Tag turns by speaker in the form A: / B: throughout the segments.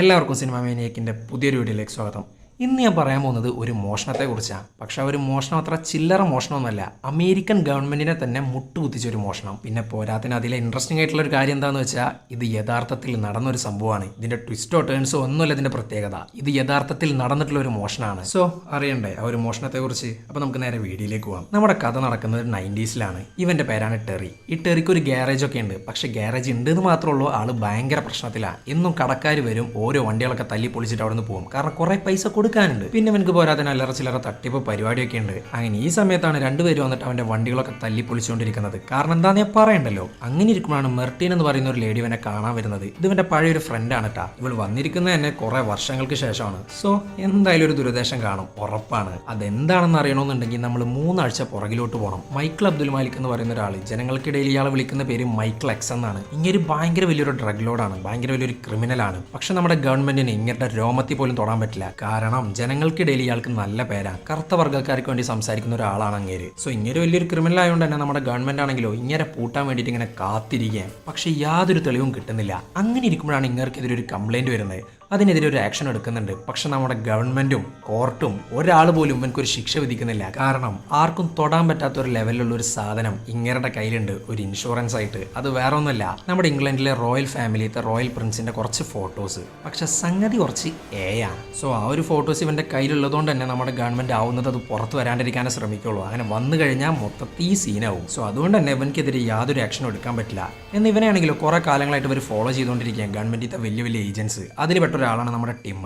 A: എല്ലാവർക്കും സിനിമ മേനിയക്കിന്റെ പുതിയൊരു വീഡിയോയിലേക്ക് സ്വാഗതം. ഇന്ന് ഞാൻ പറയാൻ പോകുന്നത് ഒരു മോഷണത്തെക്കുറിച്ചാണ് പക്ഷെ ഒരു മോഷണം അത്ര ചില്ലറ മോഷണമൊന്നുമല്ല. അമേരിക്കൻ ഗവൺമെന്റിനെ തന്നെ മുട്ടുകുത്തിച്ച ഒരു മോഷണം. പിന്നെ പോരാത്തിന് അതിലെ ഇൻട്രസ്റ്റിംഗ് ആയിട്ടുള്ള ഒരു കാര്യം എന്താണെന്ന് വെച്ചാൽ ഇത് യഥാർത്ഥത്തിൽ നടന്നൊരു സംഭവമാണ്. ഇതിന്റെ ട്വിസ്റ്റോ ടേൺസോ ഒന്നുമല്ല ഇതിന്റെ പ്രത്യേകത. ഇത് യഥാർത്ഥത്തിൽ നടന്നിട്ടുള്ള ഒരു മോഷണമാണ്. സോ അറിയണ്ടേ ആ ഒരു മോഷണത്തെക്കുറിച്ച്? അപ്പോൾ നമുക്ക് നേരെ വീഡിയോയിലേക്ക് പോകാം നമ്മുടെ കഥ നടക്കുന്നത് നയന്റീസിലാണ് ഇവന്റെ പേരാണ് ടെറി. ഈ ടെറിക്ക് ഒരു ഗ്യാരേജ് ഒക്കെ ഉണ്ട്. പക്ഷെ ഗ്യാരേജ് ഉണ്ട് എന്ന് മാത്രമേ ഉള്ളൂ ആൾ ഭയങ്കര പ്രശ്നത്തിലാണ് എന്നും കടക്കാർ വരും ഓരോ വണ്ടികളൊക്കെ തല്ലി പൊളിച്ചിട്ട് അവിടെ നിന്ന് പോകും. കാരണം കുറേ പൈസ കൊടുക്കാനുണ്ട്. പിന്നെ അവനക്ക് പോരാതെ അല്ലറ ചില്ലറ തട്ടിപ്പ് പരിപാടിയൊക്കെ ഉണ്ട്. അങ്ങനെ ഈ സമയത്താണ് രണ്ടുപേരും വന്നിട്ട് അവന്റെ വണ്ടികളൊക്കെ തല്ലി പൊളിച്ചുകൊണ്ടിരിക്കുന്നത് കാരണം എന്താന്ന് ഞാൻ പറയണ്ടല്ലോ? അങ്ങനെ ഇരിക്കുമ്പോഴാണ് മെർട്ടീൻ എന്ന് പറയുന്ന ഒരു ലേഡി ഇവനെ കാണാൻ വരുന്നത്. ഇത് ഇവന്റെ പഴയ ഒരു ഫ്രണ്ടാണ് കേട്ടാ ഇവൾ വന്നിരിക്കുന്നത് തന്നെ കുറെ വർഷങ്ങൾക്ക് ശേഷമാണ്. സോ എന്തായാലും ഒരു ദുരുദ്ദേശം കാണും. ഉറപ്പാണ്. അതെന്താണെന്ന് അറിയണമെന്നുണ്ടെങ്കിൽ നമ്മൾ മൂന്നാഴ്ച പുറകിലോട്ട് പോകണം മൈക്കിൾ അബ്ദുൽ മാലിക് എന്ന് പറയുന്ന ഒരാൾ ജനങ്ങൾക്കിടയിൽ ഇയാൾ വിളിക്കുന്ന പേര് മൈക്കിൾ എക്സ് എന്നാണ്. ഇങ്ങനെ ഭയങ്കര വലിയൊരു ഡ്രഗ് ലോഡാണ് ഭയങ്കര വലിയൊരു ക്രിമിനലാണ് പക്ഷെ നമ്മുടെ ഗവൺമെന്റിന് ഇങ്ങനത്തെ രോമത്തിൽ പോലും തൊടാൻ പറ്റില്ല. കാരണം ജനങ്ങൾക്കിടയിൽ ഇയാൾക്ക് നല്ല പേരാ. കറുത്ത വർഗക്കാർക്ക് വേണ്ടി സംസാരിക്കുന്ന ഒരാളാണ് അങ്ങേര്. സോ ഇങ്ങനെ വലിയൊരു ക്രിമിനൽ ആയതുകൊണ്ട് തന്നെ നമ്മുടെ ഗവൺമെന്റ് ആണെങ്കിലോ ഇങ്ങനെ പൂട്ടാൻ വേണ്ടിയിട്ട് ഇങ്ങനെ കാത്തിരിക്കുകയാണ്. പക്ഷെ യാതൊരു തെളിവും കിട്ടുന്നില്ല. അങ്ങനെ ഇരിക്കുമ്പോഴാണ് ഇങ്ങർക്കെതിരെ ഒരു കംപ്ലൈന്റ് വരുന്നത്. അതിനെതിരെ ഒരു ആക്ഷൻ എടുക്കുന്നുണ്ട്. പക്ഷെ നമ്മുടെ ഗവൺമെന്റും കോർട്ടും ഒരാൾ പോലും ഇവനക്കൊരു ശിക്ഷ വിധിക്കുന്നില്ല. കാരണം ആർക്കും തൊടാൻ പറ്റാത്ത ഒരു ലെവലിലുള്ള ഒരു സാധനം ഇങ്ങരുടെ കയ്യിലുണ്ട് ഒരു ഇൻഷുറൻസ് ആയിട്ട്. അത് വേറെ ഒന്നുമല്ല നമ്മുടെ ഇംഗ്ലണ്ടിലെ റോയൽ ഫാമിലിയത്തെ റോയൽ പ്രിൻസിന്റെ കുറച്ച് ഫോട്ടോസ് പക്ഷെ സംഗതി കുറച്ച് ഏയാണ് സോ ആ ഒരു ഫോട്ടോസ് ഇവന്റെ കയ്യിലുള്ളതുകൊണ്ട് തന്നെ നമ്മുടെ ഗവൺമെന്റ് ആവുന്നത് അത് പുറത്ത് വരാണ്ടിരിക്കാനേ ശ്രമിക്കുള്ളൂ. അങ്ങനെ വന്നു കഴിഞ്ഞാൽ മൊത്തത്തിൽ സീനാവും സോ അതുകൊണ്ട് തന്നെ ഇവനക്കെതിരെ യാതൊരു ആക്ഷനും എടുക്കാൻ പറ്റില്ല. എന്ന് ഇവനെയാണെങ്കിലും കുറെ കാലങ്ങളായിട്ട് ഇവർ ഫോളോ ചെയ്തുകൊണ്ടിരിക്കുകയാണ് ഗവൺമെന്റിന്റെ വലിയ വലിയ ഏജൻസ് അതിൽ ഒരാളാണ് നമ്മുടെ ടീം.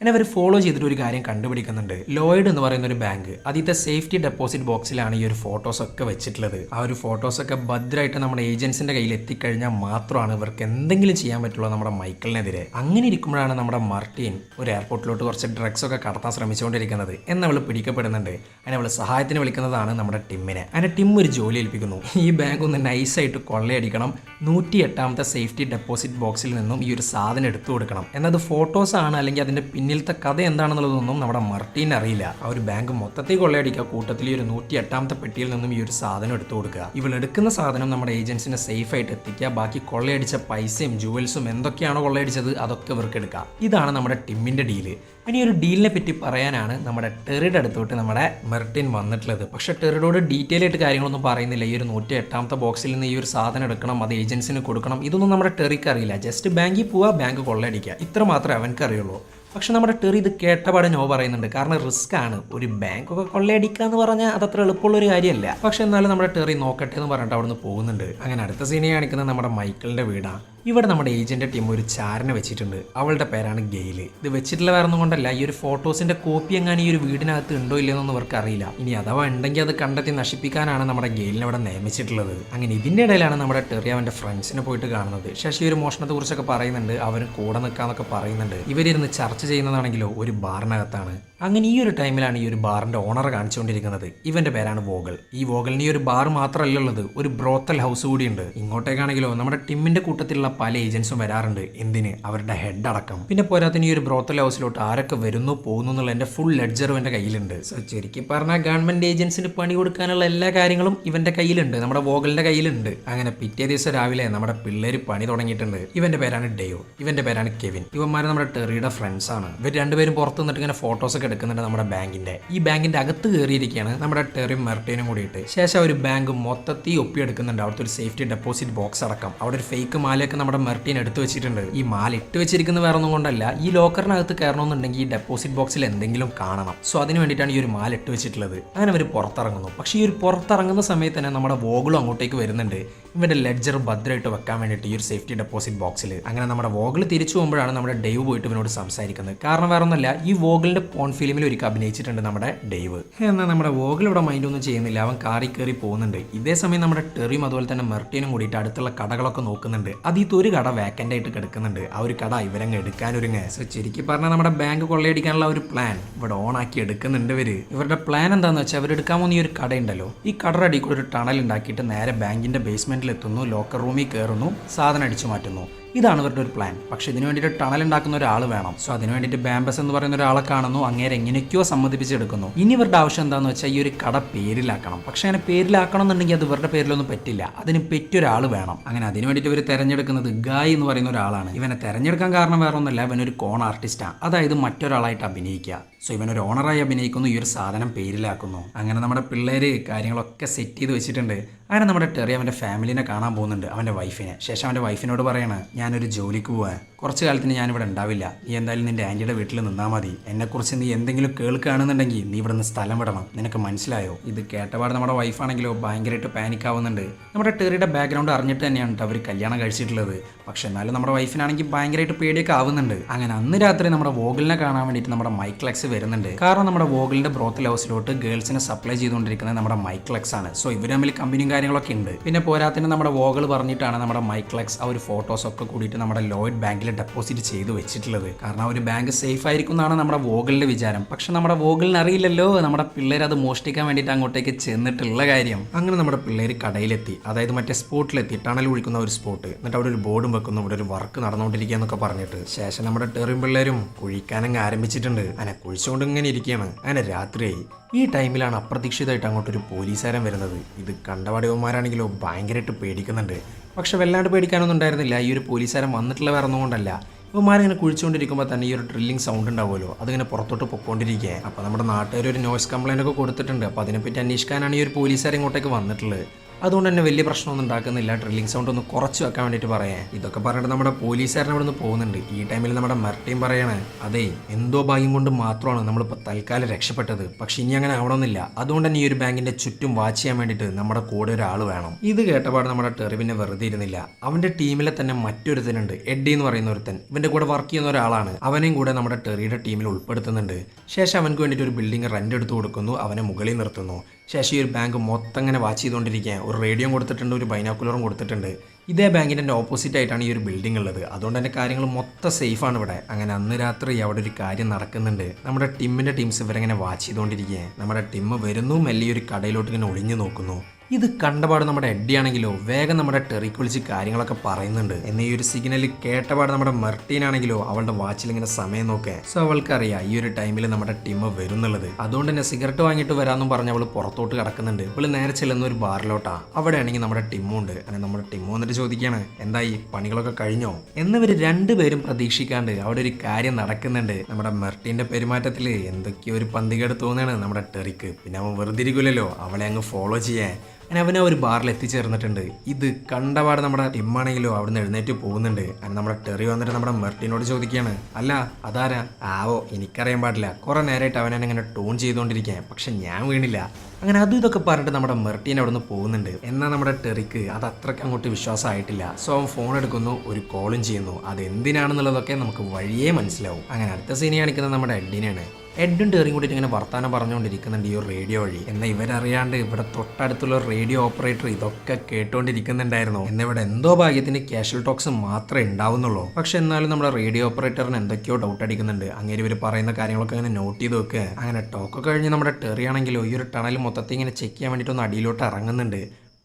A: എന്നെ അവർ ഫോളോ ചെയ്തിട്ട് ഒരു കാര്യം കണ്ടുപിടിക്കുന്നുണ്ട്. ലോയിഡ് എന്ന് പറയുന്ന ഒരു ബാങ്ക് അതിന്റെ സേഫ്റ്റി ഡെപ്പോസിറ്റ് ബോക്സിലാണ് ഈ ഒരു ഫോട്ടോസ് ഒക്കെ വെച്ചിട്ടുള്ളത്. ആ ഒരു ഫോട്ടോസ് ഒക്കെ ഭദ്രമായിട്ട് നമ്മുടെ ഏജൻസിന്റെ കയ്യിൽ എത്തിക്കഴിഞ്ഞാൽ മാത്രമാണ് ഇവർക്ക് എന്തെങ്കിലും ചെയ്യാൻ പറ്റുള്ളൂ നമ്മുടെ മൈക്കിളിനെതിരെ അങ്ങനെ ഇരിക്കുമ്പോഴാണ് നമ്മുടെ മർട്ടീൻ ഒരു എയർപോർട്ടിലോട്ട് കുറച്ച് ഡ്രഗ്സ് ഒക്കെ കടത്താൻ ശ്രമിച്ചുകൊണ്ടിരിക്കുന്നത്. എന്നവൾ പിടിക്കപ്പെടുന്നുണ്ട്. അതിനെ അവൾ സഹായത്തിന് വിളിക്കുന്നതാണ് നമ്മുടെ ടിമ്മിനെ. അതിനെ ടിം ഒരു ജോലി ഏൽപ്പിക്കുന്നു. ഈ ബാങ്ക് ഒന്ന് നൈസായിട്ട് കൊള്ളയടിക്കണം. നൂറ്റി എട്ടാമത്തെ സേഫ്റ്റി ഡെപ്പോസിറ്റ് ബോക്സിൽ നിന്നും ഈ ഒരു സാധനം എടുത്തു കൊടുക്കണം. എന്നത് ഫോട്ടോസ് ആണ് അല്ലെങ്കിൽ അതിന്റെ പിന്നിലത്തെ കഥ എന്താണെന്നുള്ളതൊന്നും നമ്മുടെ മർട്ടീൻ അറിയില്ല. ആ ഒരു ബാങ്ക് മൊത്തത്തിൽ കൊള്ളയടിക്കുക കൂട്ടത്തിൽ ഒരു നൂറ്റി എട്ടാമത്തെ പെട്ടിയിൽ നിന്നും ഈ ഒരു സാധനം എടുത്തു കൊടുക്കുക. ഇവൾ എടുക്കുന്ന സാധനം നമ്മുടെ ഏജൻസിനെ സേഫ് ആയിട്ട് എത്തിക്കുക ബാക്കി കൊള്ളയടിച്ച പൈസയും ജുവൽസും എന്തൊക്കെയാണോ കൊള്ളയടിച്ചത് അതൊക്കെ ഇവർക്ക് എടുക്കാം. ഇതാണ് നമ്മുടെ ടിമ്മിന്റെ ഡീൽ ഇനി ഒരു ഡീലിനെ പറ്റി പറയാനാണ് നമ്മുടെ ടെറിയുടെ അടുത്തോട്ട് നമ്മുടെ മെർട്ടിൻ വന്നിട്ടുള്ളത്. പക്ഷെ ടെറിയോട് ഡീറ്റെയിൽ ആയിട്ട് കാര്യങ്ങളൊന്നും പറയുന്നില്ല. ഈ ഒരു നൂറ്റി എട്ടാമത്തെ ബോക്സിൽ നിന്ന് ഈ ഒരു സാധനം എടുക്കണം അത് ഏജൻസിന് കൊടുക്കണം. ഇതൊന്നും നമ്മുടെ ടെറിക്ക് അറിയില്ല. ജസ്റ്റ് ബാങ്കിൽ പോവുക ബാങ്ക് കൊള്ളയടിക്കുക. ഇത്ര മാത്രമേ അവൻക്ക് അറിയുള്ളൂ. പക്ഷെ നമ്മുടെ ടെറി ഇത് കേട്ടപാടെ നോ പറയുന്നുണ്ട്. കാരണം റിസ്ക് ആണ്. ഒരു ബാങ്ക് ഒക്കെ കൊള്ളയടിക്കുക എന്ന് പറഞ്ഞാൽ അതത്ര എളുപ്പമുള്ള ഒരു കാര്യമല്ല. പക്ഷെ എന്നാലും നമ്മുടെ ടെറി നോക്കട്ടെ എന്ന് പറഞ്ഞിട്ട് അവിടുന്ന് പോകുന്നുണ്ട്. അങ്ങനെ അടുത്ത സീനെ കാണിക്കുന്നത് നമ്മുടെ മൈക്കിളിന്റെ വീടാണ് ഇവിടെ നമ്മുടെ ഏജന്റ് ടീം ഒരു ചാരനെ വെച്ചിട്ടുണ്ട്. അവളുടെ പേരാണ് ഗെയിൽ. ഇത് വെച്ചിട്ടുള്ള വേറെ ഒന്നും കൊണ്ടല്ല. ഈ ഒരു ഫോട്ടോസിന്റെ കോപ്പി എങ്ങാനും ഈ ഒരു വീടിനകത്ത് ഉണ്ടോ ഇല്ലയെന്നൊന്നും ഇവർക്ക് അറിയില്ല. ഇനി അഥവാ ഉണ്ടെങ്കിൽ അത് കണ്ടെത്തി നശിപ്പിക്കാനാണ് നമ്മുടെ ഗെയിലിനെ അവിടെ നിയമിച്ചിട്ടുള്ളത്. അങ്ങനെ ഇതിന്റെ ഇടയിലാണ് നമ്മുടെ ടെറി അവന്റെ ഫ്രണ്ട്സിനെ പോയിട്ട് കാണുന്നത്. ശശി ഒരു മോഷണത്തെ കുറിച്ചൊക്കെ പറയുന്നുണ്ട്. അവരും കൂടെ നിൽക്കാന്നൊക്കെ പറയുന്നുണ്ട്. ഇവരിരുന്ന് ചർച്ച ചെയ്യുന്നതാണെങ്കിലോ ഒരു ബാറിനകത്താണ്. അങ്ങനെ ഈ ഒരു ടൈമിലാണ് ഈ ഒരു ബാറിന്റെ ഓണർ കാണിച്ചുകൊണ്ടിരിക്കുന്നത്. ഇവന്റെ പേരാണ് വോഗൽ. ഈ വോഗലിന് ഈ ഒരു ബാർ മാത്രമല്ല ഉള്ളത്. ഒരു ബ്രോത്തൽ ഹൗസ് കൂടിയുണ്ട് ഇങ്ങോട്ടേക്കാണെങ്കിലോ നമ്മുടെ ടിമ്മിന്റെ കൂട്ടത്തിലുള്ള പല ഏജൻസും വരാറുണ്ട്. എന്തിന്? അവരുടെ ഹെഡ് അടക്കം. പിന്നെ പോരാത്തിന് ഈ ഒരു ബ്രോത്തൽ ഹൗസിലോട്ട് ആരൊക്കെ വരുന്നു പോകുന്നു എന്നുള്ള ഫുൾ ലെഡ്ജറും എന്റെ കയ്യിലുണ്ട്. സോ ശരിക്കും പറഞ്ഞാൽ ഗവൺമെന്റ് ഏജൻസിന് പണി കൊടുക്കാനുള്ള എല്ലാ കാര്യങ്ങളും ഇവന്റെ കയ്യിലുണ്ട്. നമ്മുടെ വോഗലിന്റെ കയ്യിലുണ്ട്. അങ്ങനെ പിറ്റേ ദിവസം രാവിലെ നമ്മുടെ പിള്ളേര് പണി തുടങ്ങിയിട്ടുണ്ട്. ഇവന്റെ പേരാണ് ഡെയോ. ഇവന്റെ പേരാണ് കെവിൻ. ഇവന്മാർ നമ്മുടെ ടെറിയുടെ ഫ്രണ്ട്സ് ആണ്. ഇവർ രണ്ടുപേരും പുറത്ത് നിന്നിട്ട് ഇങ്ങനെ ഫോട്ടോസ് ഒക്കെ എടുക്കുന്നുണ്ട് നമ്മുടെ ബാങ്കിന്റെ ഈ ബാങ്കിന്റെ അകത്ത് കയറിയിരിക്കുകയാണ് നമ്മുടെ ടെറിയും മെർട്ടേനും കൂടിയിട്ട്. ശേഷം ഒരു ബാങ്ക് മൊത്തത്തിൽ ഒപ്പിയെടുക്കുന്നുണ്ട്. അവിടുത്തെ ഒരു സേഫ്റ്റി ഡെപ്പോസിറ്റ് ബോക്സ് അടക്കം. അവിടെ ഒരു ഫേക്ക് മാലയൊക്കെ നമ്മുടെ മെർട്ടീൻ എടുത്തു വെച്ചിട്ടുണ്ട്. ഈ മാല ഇട്ട് വെച്ചിരിക്കുന്നത് വേറെ ഒന്നും കൊണ്ടല്ല. ഈ ലോക്കറിനകത്ത് കയറണമെന്നുണ്ടെങ്കിൽ ഈ ഡെപ്പോസിറ്റ് ബോക്സിൽ എന്തെങ്കിലും കാണണം. സോ അതിന് വേണ്ടിയിട്ടാണ് ഈ ഒരു മാല ഇട്ട് വെച്ചിട്ടുള്ളത്. അങ്ങനെ അവർ പുറത്തിറങ്ങുന്നു. പക്ഷേ ഈ ഒരു പുറത്തിറങ്ങുന്ന സമയത്ത് തന്നെ നമ്മുടെ വോഗിളും അങ്ങോട്ടേക്ക് വരുന്നുണ്ട്. ഇവന്റെ ലെഡ്ജർ ഭദ്രമായിട്ട് വെക്കാൻ വേണ്ടിയിട്ട് ഈ ഒരു സേഫ്റ്റി ഡെപ്പോസിറ്റ് ബോക്സിൽ അങ്ങനെ നമ്മുടെ വോഗിൾ തിരിച്ചു പോകുമ്പോഴാണ് നമ്മുടെ ഡേവ് പോയിട്ട് ഇവനോട് സംസാരിക്കുന്നത്. കാരണം വേറെ ഒന്നല്ല ഈ വോഗിളിന്റെ പോൺ ഫിലിമിൽ ഒരിക്കൽ അഭിനയിച്ചിട്ടുണ്ട് നമ്മുടെ ഡേവ്. എന്നാൽ നമ്മുടെ വോഗൽ ഇവിടെ മൈൻഡ് ഒന്നും ചെയ്യുന്നില്ല. അവൻ കാറി കയറി പോകുന്നുണ്ട്. ഇതേ സമയം നമ്മുടെ ടെറിയും അതുപോലെ തന്നെ മെർട്ടീനും കൂടിയിട്ട് അടുത്തുള്ള കടകളൊക്കെ നോക്കുന്നുണ്ട്. അതിൽ ഒരു കട വേക്കന്റ് ആയിട്ട് കിടക്കുന്നുണ്ട്. ആ ഒരു കട ഇവരങ്ങ് എടുക്കാനൊരുങ്ങ. സോ ശരിക്കും പറഞ്ഞാൽ നമ്മുടെ ബാങ്ക് കൊള്ളയടിക്കാനുള്ള ഒരു പ്ലാൻ ഇവിടെ ഓൺ ആക്കി എടുക്കുന്നുണ്ട് ഇവർ. ഇവരുടെ പ്ലാൻ എന്താണെന്ന് വെച്ചാൽ അവരെടുക്കാൻ പോകുന്ന ഈ ഒരു കടയുണ്ടല്ലോ. ഈ കടയുടെ അടിയിൽ കൂടെ ഒരു ടണൽ ഉണ്ടാക്കിയിട്ട് നേരെ ബാങ്കിന്റെ ബേസ്മെന്റിൽ എത്തുന്നു. ലോക്കർ റൂമിൽ കയറുന്നു. സാധനം അടിച്ചു മാറ്റുന്നു. ഇതാണ് ഇവരുടെ ഒരു പ്ലാൻ പക്ഷെ ഇതിന് വേണ്ടിയിട്ട് ടണൽ ഉണ്ടാക്കുന്ന ഒരാൾ വേണം. സോ അതിന് വേണ്ടിയിട്ട് ബാംബസ് എന്ന് പറയുന്ന ഒരാളെ കാണുന്നു. അങ്ങേരെ എങ്ങനെയൊക്കെയോ സമ്മതിപ്പിച്ചെടുക്കുന്നു. ഇനി ഇവരുടെ ആവശ്യം എന്താണെന്ന് വെച്ചാൽ ഈ ഒരു കട പേരിലാക്കണം. പക്ഷേ അങ്ങനെ പേരിലാക്കണം എന്നുണ്ടെങ്കിൽ അത് ഇവരുടെ പേരിലൊന്നും പറ്റില്ല. അതിന് പറ്റിയ ഒരാൾ വേണം. അങ്ങനെ അതിന് വേണ്ടിയിട്ട് ഇവർ തെരഞ്ഞെടുക്കുന്നത് ഗായ് എന്ന് പറയുന്ന ഒരാളാണ്. ഇവനെ തെരഞ്ഞെടുക്കാൻ കാരണം വേറെ ഒന്നുമല്ല ഇവനൊരു കോൺ ആർട്ടിസ്റ്റാണ് അതായത് മറ്റൊരാളായിട്ട് അഭിനയിക്കുക. സോ ഇവനൊരു ഓണറായി അഭിനയിക്കുന്നു. ഈ ഒരു സാധനം പേരിലാക്കുന്നു. അങ്ങനെ നമ്മുടെ പിള്ളേര് കാര്യങ്ങളൊക്കെ സെറ്റ് ചെയ്ത് വെച്ചിട്ടുണ്ട്. അങ്ങനെ നമ്മുടെ ടെറി അവന്റെ ഫാമിലിനെ കാണാൻ പോകുന്നുണ്ട്. അവന്റെ വൈഫിനെ ശേഷം അവന്റെ വൈഫിനോട് പറയാണ് ഞാനൊരു ജോലിക്ക് പോവാൻ കുറച്ച് കാലത്തിന് ഞാനിവിടെ ഉണ്ടാവില്ല. നീ എന്തായാലും നിന്റെ ആന്റിയുടെ വീട്ടിൽ നിന്നാൽ മതി. എന്നെക്കുറിച്ച് നീ എന്തെങ്കിലും കേൾക്കുകയാണെന്നുണ്ടെങ്കിൽ നീ ഇവിടെ നിന്ന് സ്ഥലം വിടണം. നിനക്ക് മനസ്സിലായോ? ഇത് കേട്ടപാട് നമ്മുടെ വൈഫാണെങ്കിലോ ഭയങ്കരമായിട്ട് പാനിക് ആവുന്നുണ്ട്. നമ്മുടെ ടെറിയുടെ ബാക്ക്ഗ്രൗണ്ട് അറിഞ്ഞിട്ട് തന്നെയാണ് അവർ കല്യാണം കഴിച്ചിട്ടുള്ളത്. പക്ഷെ എന്നാലും നമ്മുടെ വൈഫിനാണെങ്കിൽ ഭയങ്കരമായിട്ട് പേടിയൊക്കെ ആവുന്നുണ്ട്. അങ്ങനെ അന്ന് രാത്രി നമ്മുടെ വോഗലിനെ കാണാൻ വേണ്ടിയിട്ട് നമ്മുടെ മൈക്ലക്സ് വരുന്നുണ്ട്. കാരണം നമ്മുടെ വോഗലിന്റെ ബ്രോത്ത് ഹൗസിലോട്ട് ഗേൾസിനെ സപ്ലൈ ചെയ്തുകൊണ്ടിരിക്കുന്നത് നമ്മുടെ മൈക്ലക്സ് ആണ്. സോ ഇവർ തമ്മിൽ കമ്പനിയും കാര്യങ്ങളൊക്കെ ഉണ്ട്. പിന്നെ പോരാത്തിന് നമ്മുടെ വോഗൾ പറഞ്ഞിട്ടാണ് നമ്മുടെ മൈക്ലക്സ് ആ ഒരു ഫോട്ടോസ് ഒക്കെ കൂടിയിട്ട് നമ്മുടെ ലോയിഡ് ബാങ്കിൽ ഡെപ്പോസിറ്റ് ചെയ്തു വെച്ചിട്ടുള്ളത്. കാരണം ഒരു ബാങ്ക് സേഫ് ആയിരിക്കും എന്നാണ് നമ്മുടെ വോഗലിന്റെ വിചാരം. പക്ഷെ നമ്മുടെ വോഗലിന് അറിയില്ലല്ലോ. നമ്മുടെ പിള്ളേർ അത് മോഷ്ടിക്കാൻ വേണ്ടിയിട്ട് അങ്ങോട്ടേക്ക് ചെന്നിട്ടുള്ള കാര്യം. അങ്ങനെ നമ്മുടെ പിള്ളേർ കടയിലെത്തി. അതായത് മറ്റേ സ്പോട്ടിലെത്തി. ടണൽ ഒഴിക്കുന്ന ഒരു സ്പോട്ട് എന്നിട്ട് അവിടെ ഒരു ബോർഡും വെക്കുന്നു. ഇവിടെ ഒരു വർക്ക് നടന്നുകൊണ്ടിരിക്കുക എന്നൊക്കെ പറഞ്ഞിട്ട്. ശേഷം നമ്മുടെ ടെറിയും പിള്ളേരും കുഴിക്കാനങ്ങ് ആരംഭിച്ചിട്ടുണ്ട്. അങ്ങനെ കുഴിച്ചുകൊണ്ട് ഇങ്ങനെ ഇരിക്കുകയാണ്. അങ്ങനെ രാത്രിയായി. ഈ ടൈമിലാണ് അപ്രതീക്ഷിതമായിട്ട് അങ്ങോട്ടൊരു പോലീസുകാരൻ വരുന്നത്. ഇത് കണ്ടവാടിയവന്മാരാണെങ്കിലോ ഭയങ്കരമായിട്ട് പേടിക്കുന്നുണ്ട്. പക്ഷെ വല്ലാണ്ട് പേടിക്കാനൊന്നും ഉണ്ടായിരുന്നില്ല. ഈ ഒരു പോലീസുകാരൻ വന്നിട്ടുള്ള വേറെ കൊണ്ടല്ല. ഇവന്മാരിങ്ങനെ കുഴിച്ചുകൊണ്ടിരിക്കുമ്പോൾ തന്നെ ഈ ഒരു ഡ്രില്ലിംഗ് സൗണ്ട് ഉണ്ടാവുമല്ലോ. അതിങ്ങനെ പുറത്തോട്ട് പൊക്കോണ്ടിരിക്കുക അപ്പോൾ നമ്മുടെ നാട്ടുകാർ ഒരു നോയ്സ് കംപ്ലയിന്റ് ഒക്കെ കൊടുത്തിട്ടുണ്ട്. അപ്പോൾ അതിനെപ്പറ്റി അന്വേഷിക്കാനാണ് ഈ ഒരു പോലീസുകാർ ഇങ്ങോട്ടേക്ക് വന്നിട്ടുള്ളത്. അതുകൊണ്ട് തന്നെ വലിയ പ്രശ്നമൊന്നും ഉണ്ടാക്കുന്നില്ല. ഡ്രില്ലിംഗ് സൗണ്ട് ഒന്ന് കുറച്ച് വെക്കാൻ വേണ്ടിയിട്ട് പറയാൻ ഇതൊക്കെ പറഞ്ഞിട്ട് നമ്മുടെ പോലീസുകാരൻ അവിടെ നിന്ന് പോകുന്നുണ്ട്. ഈ ടൈമിൽ നമ്മുടെ മെർട്ടിയും പറയണേ അതെ എന്തോ ഭാഗ്യം കൊണ്ട് മാത്രമാണ് നമ്മളിപ്പോൾ തൽക്കാലം രക്ഷപ്പെട്ടത്. പക്ഷെ ഇനി അങ്ങനെ ആവണമെന്നില്ല. അതുകൊണ്ട് തന്നെ ഈ ഒരു ബാങ്കിന്റെ ചുറ്റും വാച്ച് ചെയ്യാൻ വേണ്ടിയിട്ട് നമ്മുടെ കൂടെ ഒരാൾ വേണം. ഇത് കേട്ടപാട് നമ്മുടെ ടെറിവിനെ വെറുതെ ഇരുന്നില്ല. അവന്റെ ടീമിലെ തന്നെ മറ്റൊരുത്തനുണ്ട്. എഡ്ഡി എന്ന് പറയുന്ന ഒരുത്തൻ. ഇവന്റെ കൂടെ വർക്ക് ചെയ്യുന്ന ഒരാളാണ്. അവനെയും കൂടെ നമ്മുടെ ടെറിയുടെ ടീമിൽ ഉൾപ്പെടുത്തുന്നുണ്ട്. ശേഷം അവനക്ക് വേണ്ടിയിട്ട് ഒരു ബിൽഡിംഗ് റെന്റ് എടുത്തു കൊടുക്കുന്നു. അവനെ മുകളിൽ നിർത്തുന്നു. ഈ ഒരു ബാങ്ക് മൊത്തം ഇങ്ങനെ വാച്ച് ചെയ്തുകൊണ്ടിരിക്കുകയാണ് ഒരു റേഡിയോ കൊടുത്തിട്ടുണ്ട് ഒരു ബൈനാക്കുലറും കൊടുത്തിട്ടുണ്ട്. ഇതേ ബാങ്കിന്റെ ഓപ്പോസിറ്റ് ആയിട്ടാണ് ഈ ഒരു ബിൽഡിംഗ് ഉള്ളത്. അതുകൊണ്ട് തന്നെ കാര്യങ്ങൾ മൊത്തം സേഫാണ് ഇവിടെ. അങ്ങനെ അന്ന് രാത്രി അവിടെ ഒരു കാര്യം നടക്കുന്നുണ്ട്. നമ്മുടെ ടീമിന്റെ ടീംസ് ഇവരെങ്ങനെ വാച്ച് ചെയ്തുകൊണ്ടിരിക്കുകയാണ്. നമ്മുടെ ടീം വരുന്നു മെല്ലിയൊരു കടയിലോട്ട് ഇങ്ങനെ ഒളിഞ്ഞു നോക്കുന്നു. ഇത് കണ്ടപാട് നമ്മുടെ എഡ്ഡിയാണെങ്കിലോ വേഗം നമ്മുടെ ടെറിക്ക് വിളിച്ച് കാര്യങ്ങളൊക്കെ പറയുന്നുണ്ട്. എന്ന ഈ ഒരു സിഗ്നൽ കേട്ടപാട് നമ്മുടെ മെർട്ടീനാണെങ്കിലോ അവളുടെ വാച്ചിൽ ഇങ്ങനെ സമയം നോക്കേ. സോ അവൾക്കറിയാം ഈ ഒരു ടൈമിൽ നമ്മുടെ ടീം വരുന്നുള്ളത്. അതുകൊണ്ട് തന്നെ സിഗരറ്റ് വാങ്ങിയിട്ട് വരാമെന്നും പറഞ്ഞ് അവൾ പുറത്തോട്ട് കിടക്കുന്നുണ്ട്. ഇവൾ നേരെ ചെല്ലുന്ന ഒരു ബാറിലോട്ടാ. അവിടെയാണെങ്കിൽ നമ്മുടെ ടിമ്മുണ്ട്. അങ്ങനെ നമ്മുടെ ടിമ്മു വന്നിട്ട് ചോദിക്കുകയാണ് എന്തായി പണികളൊക്കെ കഴിഞ്ഞോ? എന്നിവർ രണ്ടുപേരും പ്രതീക്ഷിക്കാണ്ട് അവിടെ ഒരു കാര്യം നടക്കുന്നുണ്ട്. നമ്മുടെ മെർട്ടീന്റെ പെരുമാറ്റത്തിൽ എന്തൊക്കെയോ ഒരു പന്തികേട് തോന്നുകയാണ് നമ്മുടെ ടെറിക്ക്. പിന്നെ അവൻ വെറുതെ ഇരിക്കില്ലല്ലോ അവളെ അങ്ങ് ഫോളോ ചെയ്യാൻ. അങ്ങനെ അവനെ ഒരു ബാറിൽ എത്തിച്ചേർന്നിട്ടുണ്ട്. ഇത് കണ്ടപാട് നമ്മുടെ ടിമ്മാണെങ്കിലോ അവിടുന്ന് എഴുന്നേറ്റ് പോകുന്നുണ്ട്. അങ്ങനെ നമ്മുടെ ടെറി വന്നിട്ട് നമ്മുടെ മെർട്ടിനോട് ചോദിക്കുകയാണ് അല്ല അതാരാ? ആവോ എനിക്കറിയാൻ പാടില്ല. കുറെ നേരമായിട്ട് അവനെ ഇങ്ങനെ ടോൺ ചെയ്തുകൊണ്ടിരിക്കാൻ പക്ഷെ ഞാൻ വീണില്ല. അങ്ങനെ അതും ഇതൊക്കെ പറഞ്ഞിട്ട് നമ്മുടെ മെർട്ടീൻ അവിടെ നിന്ന് പോകുന്നുണ്ട്. എന്നാൽ നമ്മുടെ ടെറിക്ക് അത് അത്രയ്ക്ക് അങ്ങോട്ട് വിശ്വാസമായിട്ടില്ല. സോ അവൻ ഫോൺ എടുക്കുന്നു ഒരു കോളും ചെയ്യുന്നു. അത് എന്തിനാണെന്നുള്ളതൊക്കെ നമുക്ക് വഴിയേ മനസ്സിലാവും. അങ്ങനെ അടുത്ത സീനി കാണിക്കുന്നത് നമ്മുടെ എഡിനെയാണ്. എഡും ടേറിയും കൂടിയിട്ട് ഇങ്ങനെ വർത്താനം പറഞ്ഞുകൊണ്ടിരിക്കുന്നുണ്ട് ഈ റേഡിയോ വഴി. എന്നാൽ ഇവരറിയാണ്ട് ഇവിടെ തൊട്ടടുത്തുള്ള റേഡിയോ ഓപ്പറേറ്റർ ഇതൊക്കെ കേട്ടുകൊണ്ടിരിക്കുന്നുണ്ടായിരുന്നു എന്നാൽ ഇവിടെ എന്തോ ഭാഗ്യത്തിന് കാഷ്വൽ ടോക്സ് മാത്രമേ ഉണ്ടാവുന്നുള്ളൂ. പക്ഷെ എന്നാലും നമ്മുടെ റേഡിയോ ഓപ്പറേറ്ററിന് എന്തൊക്കെയോ ഡൗട്ട് അടിക്കുന്നുണ്ട്. അങ്ങനെ ഇവർ പറയുന്ന കാര്യങ്ങളൊക്കെ അങ്ങനെ നോട്ട് ചെയ്ത് വെക്കുക അങ്ങനെ ടോക്ക് കഴിഞ്ഞ് നമ്മുടെ ടെറി ഈ ഒരു ടണൽ മൊത്തത്തിൽ ഇങ്ങനെ ചെക്ക് ചെയ്യാൻ വേണ്ടിയിട്ട് ഒന്ന് അടിയിലോട്ട് ഇറങ്ങുന്നുണ്ട്.